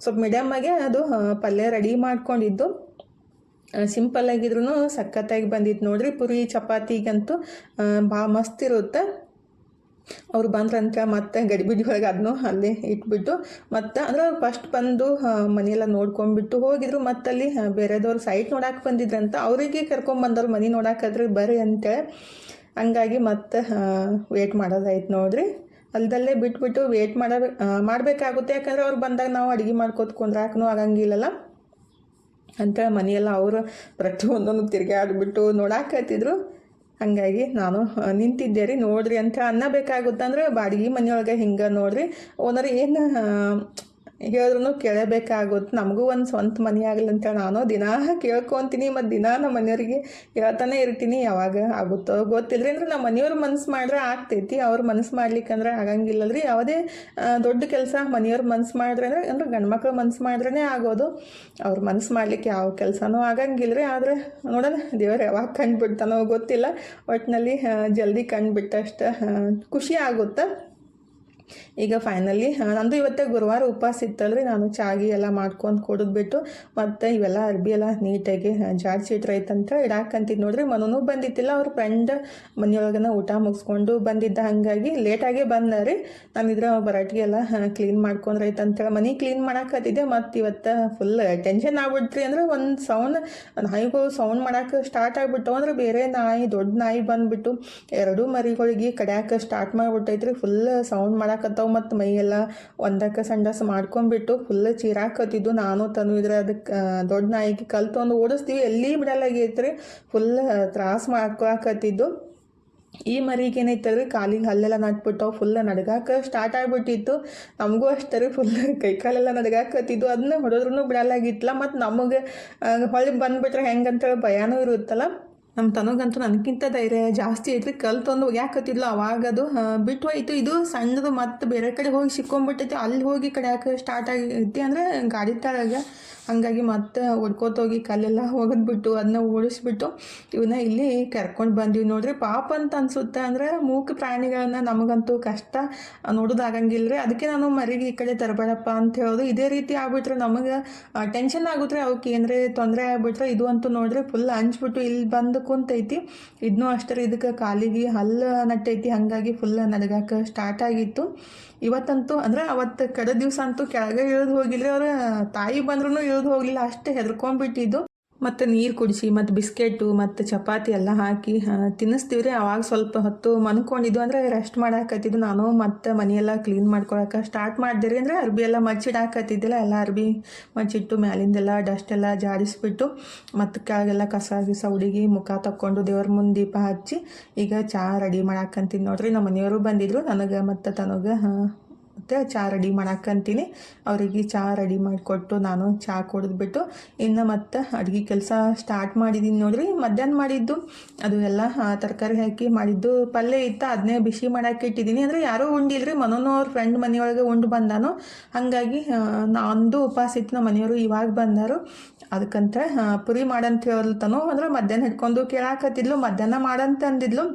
ಸ್ವಲ್ಪ ಮೀಡಿಯಮ್ಮಾಗೆ ಅದು ಪಲ್ಯ ರೆಡಿ ಮಾಡ್ಕೊಂಡಿದ್ದು. ಸಿಂಪಲ್ ಆಗಿದ್ರು ಸಖತ್ತಾಗಿ ಬಂದಿತ್ತು ನೋಡ್ರಿ. ಪುರಿ, ಚಪಾತಿಗಂತೂ ಭಾಳ ಮಸ್ತ್ ಇರುತ್ತೆ ಅವ್ರು ಬಂದ್ರಂತ ಮತ್ತೆ ಗಡಿಬಿಡಿ ಒಳಗೆ ಅದನ್ನು ಅಲ್ಲೇ ಇಟ್ಬಿಟ್ಟು ಮತ್ತು ಅಂದ್ರೆ ಅವ್ರು ಫಸ್ಟ್ ಬಂದು ಮನೆಯೆಲ್ಲ ನೋಡ್ಕೊಂಡ್ಬಿಟ್ಟು ಹೋಗಿದ್ರು. ಮತ್ತಲ್ಲಿ ಬೇರೆದವ್ರು ಸೈಟ್ ನೋಡಕ್ಕೆ ಬಂದಿದ್ರಂತ ಅವರಿಗೆ ಕರ್ಕೊಂಬಂದವ್ರು ಮನೆ ನೋಡಾಕಾದ್ರೆ ಬರ್ರಿ ಅಂತೇಳಿ ಹಂಗಾಗಿ ಮತ್ತೆ ವೇಟ್ ಮಾಡೋದಾಯ್ತು ನೋಡ್ರಿ. ಅಲ್ದಲ್ಲೇ ಬಿಟ್ಬಿಟ್ಟು ವೇಟ್ ಮಾಡಬೇಕು ಮಾಡಬೇಕಾಗುತ್ತೆ. ಯಾಕಂದ್ರೆ ಅವ್ರು ಬಂದಾಗ ನಾವು ಅಡುಗೆ ಮಾಡ್ಕೊತ್ಕೊಂಡ್ರೆ ಕುಂದ್ರಾಕನೂ ಆಗಂಗಿಲ್ಲಲ್ಲ. ಅಂತ ಮನೆಯೆಲ್ಲ ಅವರು ಪ್ರತಿಯೊಂದನ್ನು ತಿರುಗಾಡ್ಬಿಟ್ಟು ನೋಡಾಕತ್ತಿದ್ರು. ಹಾಗಾಗಿ ನಾನು ನಿಂತಿದ್ದೆ ರೀ ನೋಡ್ರಿ ಅಂತ ಅನ್ನಬೇಕಾಗುತ್ತಂದ್ರೆ ಬಾಡಿಗೆ ಮನೆಯೊಳಗೆ ಹಿಂಗೆ ನೋಡ್ರಿ. ಓನರ್ ಏನು ಹೇಳಿದ್ರು ಕೇಳಬೇಕಾಗುತ್ತೆ ನಮಗೂ ಒಂದು ಸ್ವಂತ ಮನೆ ಆಗಲಿ ಅಂತ ನಾನು ದಿನಾ ಕೇಳ್ಕೊತೀನಿ ಮತ್ತು ದಿನಾ ನಮ್ಮ ಮನೆಯವ್ರಿಗೆ ಹೇಳ್ತಾನೆ ಇರ್ತೀನಿ ಯಾವಾಗ ಆಗುತ್ತೋ ಗೊತ್ತಿಲ್ಲ ರೀ ಅಂದ್ರೆ ನಮ್ಮ ಮನೆಯವ್ರು ಮನ್ಸು ಮಾಡ್ರೆ ಆಗ್ತೈತಿ, ಅವ್ರ ಮನಸ್ಸು ಮಾಡ್ಲಿಕ್ಕಂದ್ರೆ ಆಗಂಗಿಲ್ಲಲ್ರಿ. ಯಾವುದೇ ದೊಡ್ಡ ಕೆಲಸ ಮನೆಯವ್ರ ಮನ್ಸು ಮಾಡಿದ್ರೆ ಅಂದ್ರೆ ಅಂದ್ರೆ ಗಂಡು ಮಕ್ಳು ಮನ್ಸು ಮಾಡಿದ್ರೇ ಆಗೋದು. ಅವ್ರ ಮನ್ಸು ಮಾಡ್ಲಿಕ್ಕೆ ಯಾವ ಕೆಲಸನೂ ಆಗಂಗಿಲ್ಲ ರೀ ಆದರೆ ನೋಡೋಣ, ದೇವ್ರು ಯಾವಾಗ ಕಂಡುಬಿಡ್ತಾನೋ ಗೊತ್ತಿಲ್ಲ. ಒಟ್ಟಿನಲ್ಲಿ ಜಲ್ದಿ ಕಂಡುಬಿಟ್ಟಷ್ಟು ಖುಷಿ ಆಗುತ್ತೆ? ಈಗ ಫೈನಲಿ ನಂದು ಇವತ್ತೇ ಗುರುವಾರ ಉಪವಾಸ ಇತ್ತಲ್ರಿ, ನಾನು ಚಾಗಿ ಎಲ್ಲ ಮಾಡ್ಕೊಂಡು ಕೊಡದ್ಬಿಟ್ಟು ಮತ್ತು ಇವೆಲ್ಲ ಅರ್ಬಿ ಎಲ್ಲ ನೀಟಾಗಿ ಜಾಡ್ಸಿ ಇಟ್ರೈತಂತ ಇಡಾಕಂತಿದ್ದು ನೋಡ್ರಿ ಮನೂ ಬಂದಿತ್ತಿಲ್ಲ, ಅವ್ರ ಫ್ರೆಂಡ್ ಮನೆಯೊಳಗನ ಊಟ ಮುಗಿಸ್ಕೊಂಡು ಬಂದಿದ್ದ ಹಾಗಾಗಿ ಲೇಟಾಗೆ ಬಂದ ರೀ ನಾನು ಇದ್ರ ಬರಾಟಿಗೆ ಎಲ್ಲ ಕ್ಲೀನ್ ಮಾಡ್ಕೊಂಡ್ರೈತಂತೇಳಿ ಮನೆ ಕ್ಲೀನ್ ಮಾಡಾಕತ್ತಿದ್ದೆ, ಮತ್ತು ಇವತ್ತು ಫುಲ್ ಟೆನ್ಷನ್ ಆಗ್ಬಿಟ್ರಿ ಅಂದ್ರೆ ಒಂದು ಸೌಂಡ್ ನಾಯಿಗಳು ಸೌಂಡ್ ಮಾಡಕ್ಕೆ ಸ್ಟಾರ್ಟ್ ಆಗ್ಬಿಟ್ಟು ಅಂದ್ರೆ ಬೇರೆ ನಾಯಿ, ದೊಡ್ಡ ನಾಯಿ ಬಂದ್ಬಿಟ್ಟು, ಎರಡೂ ಮರಿಗಳಿಗೆ ಕಡ್ಯಾಕ ಸ್ಟಾರ್ಟ್ ಮಾಡಿಬಿಟ್ಟೈತ್ರಿ ಫುಲ್ ಸೌಂಡ್ ಮಾಡಾಕತ್ತಾವ ಮತ್ತು ಮೈಯೆಲ್ಲ ಒಂದಕ್ಕೆ ಸಂಡಸ್ ಮಾಡ್ಕೊಂಡ್ಬಿಟ್ಟು ಫುಲ್ ಚೀರಾಕತ್ತಿದ್ದು ನಾನು ತನು ಇದ್ರೆ ಅದಕ್ಕೆ ದೊಡ್ಡ ನಾಯಿಗೆ ಕಲ್ ತೊಗೊಂಡು ಓಡಿಸ್ತೀವಿ. ಎಲ್ಲಿ ಬಿಡಲಾಗೈತ್ರಿ ಫುಲ್ ತ್ರಾಸ ಮಾಡ್ಕೊಳಕತ್ತಿದ್ದು ಈ ಮರಿಗೆ ಏನೈತಲ್ರಿ? ಕಾಲಿಗೆ ಹಲ್ಲೆಲ್ಲ ನಟ್ಬಿಟ್ಟವು ಫುಲ್ ನಡ್ಗಾಕ ಸ್ಟಾರ್ಟ್ ಆಗಿಬಿಟ್ಟಿತ್ತು. ನಮಗೂ ಅಷ್ಟೇ ರೀ. ಫುಲ್ ಕೈಕಾಲೆಲ್ಲ ನಡ್ಗಾಕತ್ತಿದ್ದು ಅದನ್ನ ಹೊಡೆದ್ರೂ ಬಿಡಲಾಗಿತ್ತಲ್ಲ ಮತ್ತು ನಮಗೆ ಹೊಳ್ಳಿ ಬಂದುಬಿಟ್ರೆ ಹೆಂಗಂತೇಳಿ ಭಯನೂ ಇರುತ್ತಲ್ಲ. ನಮ್ಮ ತನಗಂತೂ ನನಗಿಂತ ಧೈರ್ಯ ಜಾಸ್ತಿ ಐತ್ರಿ ಕಲ್ತೊಂದು ಅವಾಗ ಅದು ಬಿಟ್ಟು ಹೋಯ್ತು ಇದು ಸಣ್ಣದು ಮತ್ತೆ ಬೇರೆ ಕಡೆ ಹೋಗಿ ಸಿಕ್ಕೊಂಬಿಟ್ಟೈತಿ ಅಲ್ಲಿ ಹೋಗಿ ಕಡೆ ಹಾಕಿ ಸ್ಟಾರ್ಟ್ ಆಗೈತಿ ಅಂದರೆ ಗಾಡಿ ತಳಗ. ಹಾಗಾಗಿ ಮತ್ತೆ ಹೊಡ್ಕೋತೋಗಿ ಕಲ್ಲೆಲ್ಲ ಒಗೆದ್ಬಿಟ್ಟು ಅದನ್ನ ಓಡಿಸ್ಬಿಟ್ಟು ಇವನ್ನ ಇಲ್ಲಿ ಕರ್ಕೊಂಡು ಬಂದಿವಿ ನೋಡ್ರಿ. ಪಾಪ ಅಂತ ಅನ್ಸುತ್ತೆ ಅಂದ್ರೆ ಮೂಕ ಪ್ರಾಣಿಗಳನ್ನ ನಮಗಂತೂ ಕಷ್ಟ ನೋಡೋದಾಗಂಗಿಲ್ಲ ರೀ ಅದಕ್ಕೆ ನಾನು ಮರಿಗೆ ಈ ಕಡೆ ತರಬೇಡಪ್ಪ ಅಂತ ಹೇಳೋದು. ಇದೇ ರೀತಿ ಆಗ್ಬಿಟ್ರೆ ನಮಗೆ ಟೆನ್ಷನ್ ಆಗುತ್ತೆ ಅವಕ್ಕೆ ಏನರೇ ತೊಂದರೆ ಆಗ್ಬಿಟ್ರೆ ಇದು ಅಂತೂ ನೋಡ್ರಿ ಫುಲ್ ಹಂಚ್ಬಿಟ್ಟು ಇಲ್ಲಿ ಬಂದು ಕುಂತೈತಿ. ಇದನ್ನೂ ಅಷ್ಟರ ಇದಕ್ಕೆ ಕಾಲಿಗೆ ಹಲ್ಲು ನಟ್ಟೈತಿ. ಹಾಗಾಗಿ ಫುಲ್ ನಡಗಾಕ ಸ್ಟಾರ್ಟ್ ಆಗಿತ್ತು. ಇವತ್ತಂತೂ ಅಂದ್ರೆ ಅವತ್ತು ಕಡೆ ದಿವಸ ಅಂತೂ ಕೆಳಗೆ ಇಳಿದು ಹೋಗಿಲ್ಲ ಅವ್ರ ತಾಯಿ ಬಂದ್ರೂ ಇಳಿದು ಹೋಗಲಿಲ್ಲ, ಅಷ್ಟೇ ಹೆದರ್ಕೊಂಡ್ಬಿಟ್ಟಿದ್ದು. ಮತ್ತು ನೀರು ಕುಡಿಸಿ ಮತ್ತು ಬಿಸ್ಕೆಟು ಮತ್ತು ಚಪಾತಿ ಎಲ್ಲ ಹಾಕಿ ಆ, ತಿನ್ನಿಸ್ತೀವಿ ರೀ ಅವಾಗ ಸ್ವಲ್ಪ ಹೊತ್ತು ಮನ್ಕೊಂಡಿದ್ದು ಅಂದರೆ ರೆಸ್ಟ್ ಮಾಡಾಕತ್ತಿದ್ದು. ನಾನು ಮತ್ತು ಮನೆಯೆಲ್ಲ ಕ್ಲೀನ್ ಮಾಡ್ಕೊಳಕ್ಕೆ ಸ್ಟಾರ್ಟ್ ಮಾಡಿದೆ ಅಂದರೆ ಅರ್ಬಿ ಎಲ್ಲ ಮಚ್ಚಿಡಾಕತ್ತಿದ್ದಿಲ್ಲ ಎಲ್ಲ ಅರ್ಬಿ ಮಚ್ಚಿಟ್ಟು ಮ್ಯಾಲಿಂದೆಲ್ಲ ಡಸ್ಟ್ ಎಲ್ಲ ಜಾಡಿಸ್ಬಿಟ್ಟು ಮತ್ತು ಕೆಳಗೆಲ್ಲ ಕಸ ಗಿಸ ಹುಡುಗಿ ಮುಖ ತಕ್ಕೊಂಡು ದೇವ್ರ ಮುಂದೆ ದೀಪ ಹಚ್ಚಿ ಈಗ ಚಹಾ ರೆಡಿ ಮಾಡಾಕಂತೀನಿ ನೋಡ್ರಿ. ನಮ್ಮ ಮನೆಯವರು ಬಂದಿದ್ರು. ನನಗೆ ಮತ್ತು ತನಗೆ ಮತ್ತು ಚಹಾ ರೆಡಿ ಮಾಡಾಕಂತೀನಿ ಅವರಿಗೆ ಚಹಾ ರೆಡಿ ಮಾಡಿಕೊಟ್ಟು ನಾನು ಚಹಾ ಕುಡಿದ್ಬಿಟ್ಟು ಇನ್ನು ಮತ್ತೆ ಅಡುಗೆ ಕೆಲಸ ಸ್ಟಾರ್ಟ್ ಮಾಡಿದ್ದೀನಿ ನೋಡಿರಿ. ಮಧ್ಯಾಹ್ನ ಮಾಡಿದ್ದು ಅದು ಎಲ್ಲ ತರಕಾರಿ ಹಾಕಿ ಮಾಡಿದ್ದು ಪಲ್ಯ ಇತ್ತು. ಅದನ್ನೇ ಬಿಸಿ ಮಾಡಕ್ಕೆ ಇಟ್ಟಿದ್ದೀನಿ ಅಂದರೆ ಯಾರೂ ಉಂಡಿಲ್ರಿ. ಮನೋನು ಅವ್ರ ಫ್ರೆಂಡ್ ಮನೆಯೊಳಗೆ ಉಂಡು ಬಂದಾನು. ಹಾಗಾಗಿ ನಂದು ಉಪವಾಸ ಇತ್ತು. ನಮ್ಮ ಮನೆಯವರು ಇವಾಗ ಬಂದರು. ಅದಕ್ಕಂತ ಪುರಿ ಮಾಡಂತ ಹೇಳ್ತಾನು. ಅಂದ್ರೆ ಮಧ್ಯಾಹ್ನ ಹಿಡ್ಕೊಂಡು ಕೇಳಾಕತ್ತಿದ್ಲು. ಮಧ್ಯಾಹ್ನ ಮಾಡಂತ ಅಂದಿದ್ಲು.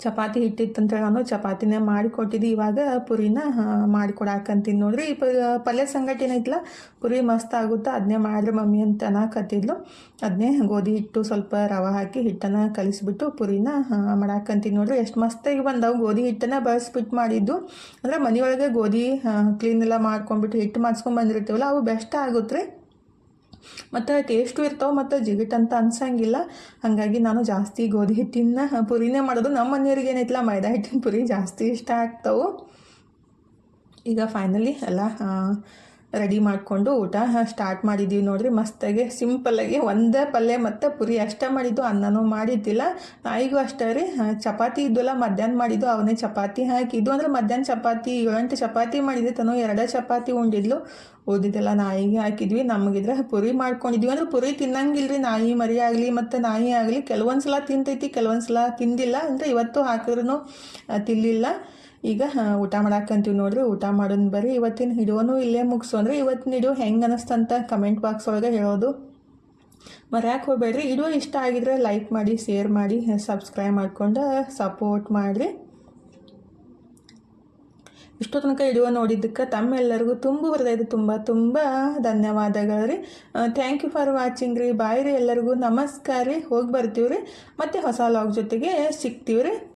ಚಪಾತಿ ಹಿಟ್ಟಿತ್ತಂತೇಳಿ ನಾನು ಚಪಾತಿನೇ ಮಾಡಿಕೊಟ್ಟಿದ್ದು. ಇವಾಗ ಪುರಿನ ಮಾಡಿಕೊಡಾಕಂತೀನಿ ನೋಡ್ರಿ. ಪ- ಪಲ್ಯ ಸಂಗಟಿ ಐತಲ್ಲ ಪುರಿ ಮಸ್ತ್ ಆಗುತ್ತೆ? ಅದನ್ನೇ ಮಾಡ್ರಿ ಮಮ್ಮಿ ಅಂತ ಅನ್ನಕತ್ತಿದ್ಲು ಅದನ್ನೇ ಗೋಧಿ ಹಿಟ್ಟು ಸ್ವಲ್ಪ ರವೆ ಹಾಕಿ ಹಿಟ್ಟನ್ನು ಕಲಿಸ್ಬಿಟ್ಟು ಪುರಿನ ಮಾಡಾಕಂತೀನಿ ನೋಡ್ರಿ. ಎಷ್ಟು ಮಸ್ತಾಗಿ ಬಂದವು. ಗೋಧಿ ಹಿಟ್ಟನ್ನು ಬಳಸ್ಬಿಟ್ಟು ಮಾಡಿದ್ದು. ಅಂದರೆ ಮನೆಯೊಳಗೆ ಗೋಧಿ ಕ್ಲೀನ್ ಎಲ್ಲ ಮಾಡ್ಕೊಂಡ್ಬಿಟ್ಟು ಹಿಟ್ಟು ಮಾಡಿಸ್ಕೊಂಡು ಬಂದಿರ್ತೀವಲ್ಲ, ಅವು ಬೆಸ್ಟ್ ಆಗುತ್ತೆ ರೀ. ಮತ್ತು ಟೇಸ್ಟು ಇರ್ತಾವೆ ಮತ್ತು ಜಿಗಿಟ್ ಅಂತ ಅನ್ಸಂಗಿಲ್ಲ. ಹಾಗಾಗಿ ನಾನು ಜಾಸ್ತಿ ಗೋಧಿ ಹಿಟ್ಟಿನ ಪುರಿನೇ ಮಾಡೋದು. ನಮ್ಮ ಮನೆಯವ್ರಿಗೆ ಏನೈತಿಲ್ಲ, ಮೈದಾ ಹಿಟ್ಟಿನ ಪುರಿ ಜಾಸ್ತಿ ಇಷ್ಟ ಆಗ್ತಾವೆ. ಈಗ ಫೈನಲಿ ಎಲ್ಲ ರೆಡಿ ಮಾಡಿಕೊಂಡು ಊಟ ಸ್ಟಾರ್ಟ್ ಮಾಡಿದ್ದೀವಿ ನೋಡಿರಿ. ಮಸ್ತಾಗಿ ಸಿಂಪಲ್ಲಾಗಿ ಒಂದೇ ಪಲ್ಯ ಮತ್ತು ಪುರಿ. ಅಷ್ಟೇ ಮಾಡಿದ್ದು ಅನ್ನನೂ ಮಾಡಿದ್ದಿಲ್ಲ. ನಾಯಿಗೂ ಅಷ್ಟೇ ರೀ. ಚಪಾತಿ ಇದ್ದಲ್ಲ ಮಧ್ಯಾಹ್ನ ಮಾಡಿದ್ದು ಅವನೇ ಚಪಾತಿ ಹಾಕಿದ್ದು. ಅಂದರೆ ಮಧ್ಯಾಹ್ನ ಚಪಾತಿ, ಏಳೆಂಟು ಚಪಾತಿ ಮಾಡಿದ್ದೆ ತನು. ಎರಡೇ ಚಪಾತಿ ಉಂಡಿದ್ಲು. ಓದಿದ್ದೆಲ್ಲ ನಾಯಿಗೆ ಹಾಕಿದ್ವಿ. ನಮಗಿದ್ರೆ ಪುರಿ ಮಾಡ್ಕೊಂಡಿದ್ವಿ. ಅಂದ್ರೆ ಪುರಿ ತಿನ್ನಂಗಿಲ್ರಿ. ನಾಯಿ ಮರಿ ಆಗಲಿ ಮತ್ತು ನಾಯಿ ಆಗಲಿ. ಕೆಲವೊಂದು ಸಲ ತಿಂತೈತಿ ಕೆಲವೊಂದು ಸಲ ತಿಂದಿಲ್ಲ. ಅಂದರೆ ಇವತ್ತು ಹಾಕಿದ್ರೂ ತಿನ್ಲಿಲ್ಲ. ಈಗ ಊಟ ಮಾಡಾಕಂತೀವಿ ನೋಡ್ರಿ, ಊಟ ಮಾಡೋನ್ ಬರ್ರಿ. ಇವತ್ತಿನ ಹಿಡಿಯೋನು ಇಲ್ಲೇ ಮುಗಿಸು ಅಂದ್ರೆ ಇವತ್ತಿನ ಹಿಡಿಯೋ ಹೆಂಗೆ ಅನಿಸ್ತಂತ ಕಮೆಂಟ್ ಬಾಕ್ಸ್ ಒಳಗೆ ಹೇಳೋದು. ಮರ್ಯಾಕೆ ಹೋಗ್ಬೇಡ್ರಿ. ವಿಡಿಯೋ ಇಷ್ಟ ಆಗಿದ್ರೆ ಲೈಕ್ ಮಾಡಿ ಶೇರ್ ಮಾಡಿ ಸಬ್ಸ್ಕ್ರೈಬ್ ಮಾಡ್ಕೊಂಡು ಸಪೋರ್ಟ್ ಮಾಡಿರಿ. ಇಷ್ಟು ತನಕ ವಿಡಿಯೋ ನೋಡಿದ್ದಕ್ಕೆ ತಮ್ಮೆಲ್ಲರಿಗೂ ತುಂಬ ಹೃದಯದ ತುಂಬ ತುಂಬ ಧನ್ಯವಾದಗಳು ರೀ ಥ್ಯಾಂಕ್ ಯು ಫಾರ್ ವಾಚಿಂಗ್ ರೀ. ಬಾಯ್ ರೀ ಎಲ್ಲರಿಗೂ. ನಮಸ್ಕಾರ ರೀ. ಹೋಗಿ ಬರ್ತೀವಿ ರೀ ಮತ್ತು ಹೊಸ ಲಾಗ್ ಜೊತೆಗೆ ಸಿಗ್ತೀವಿ ರೀ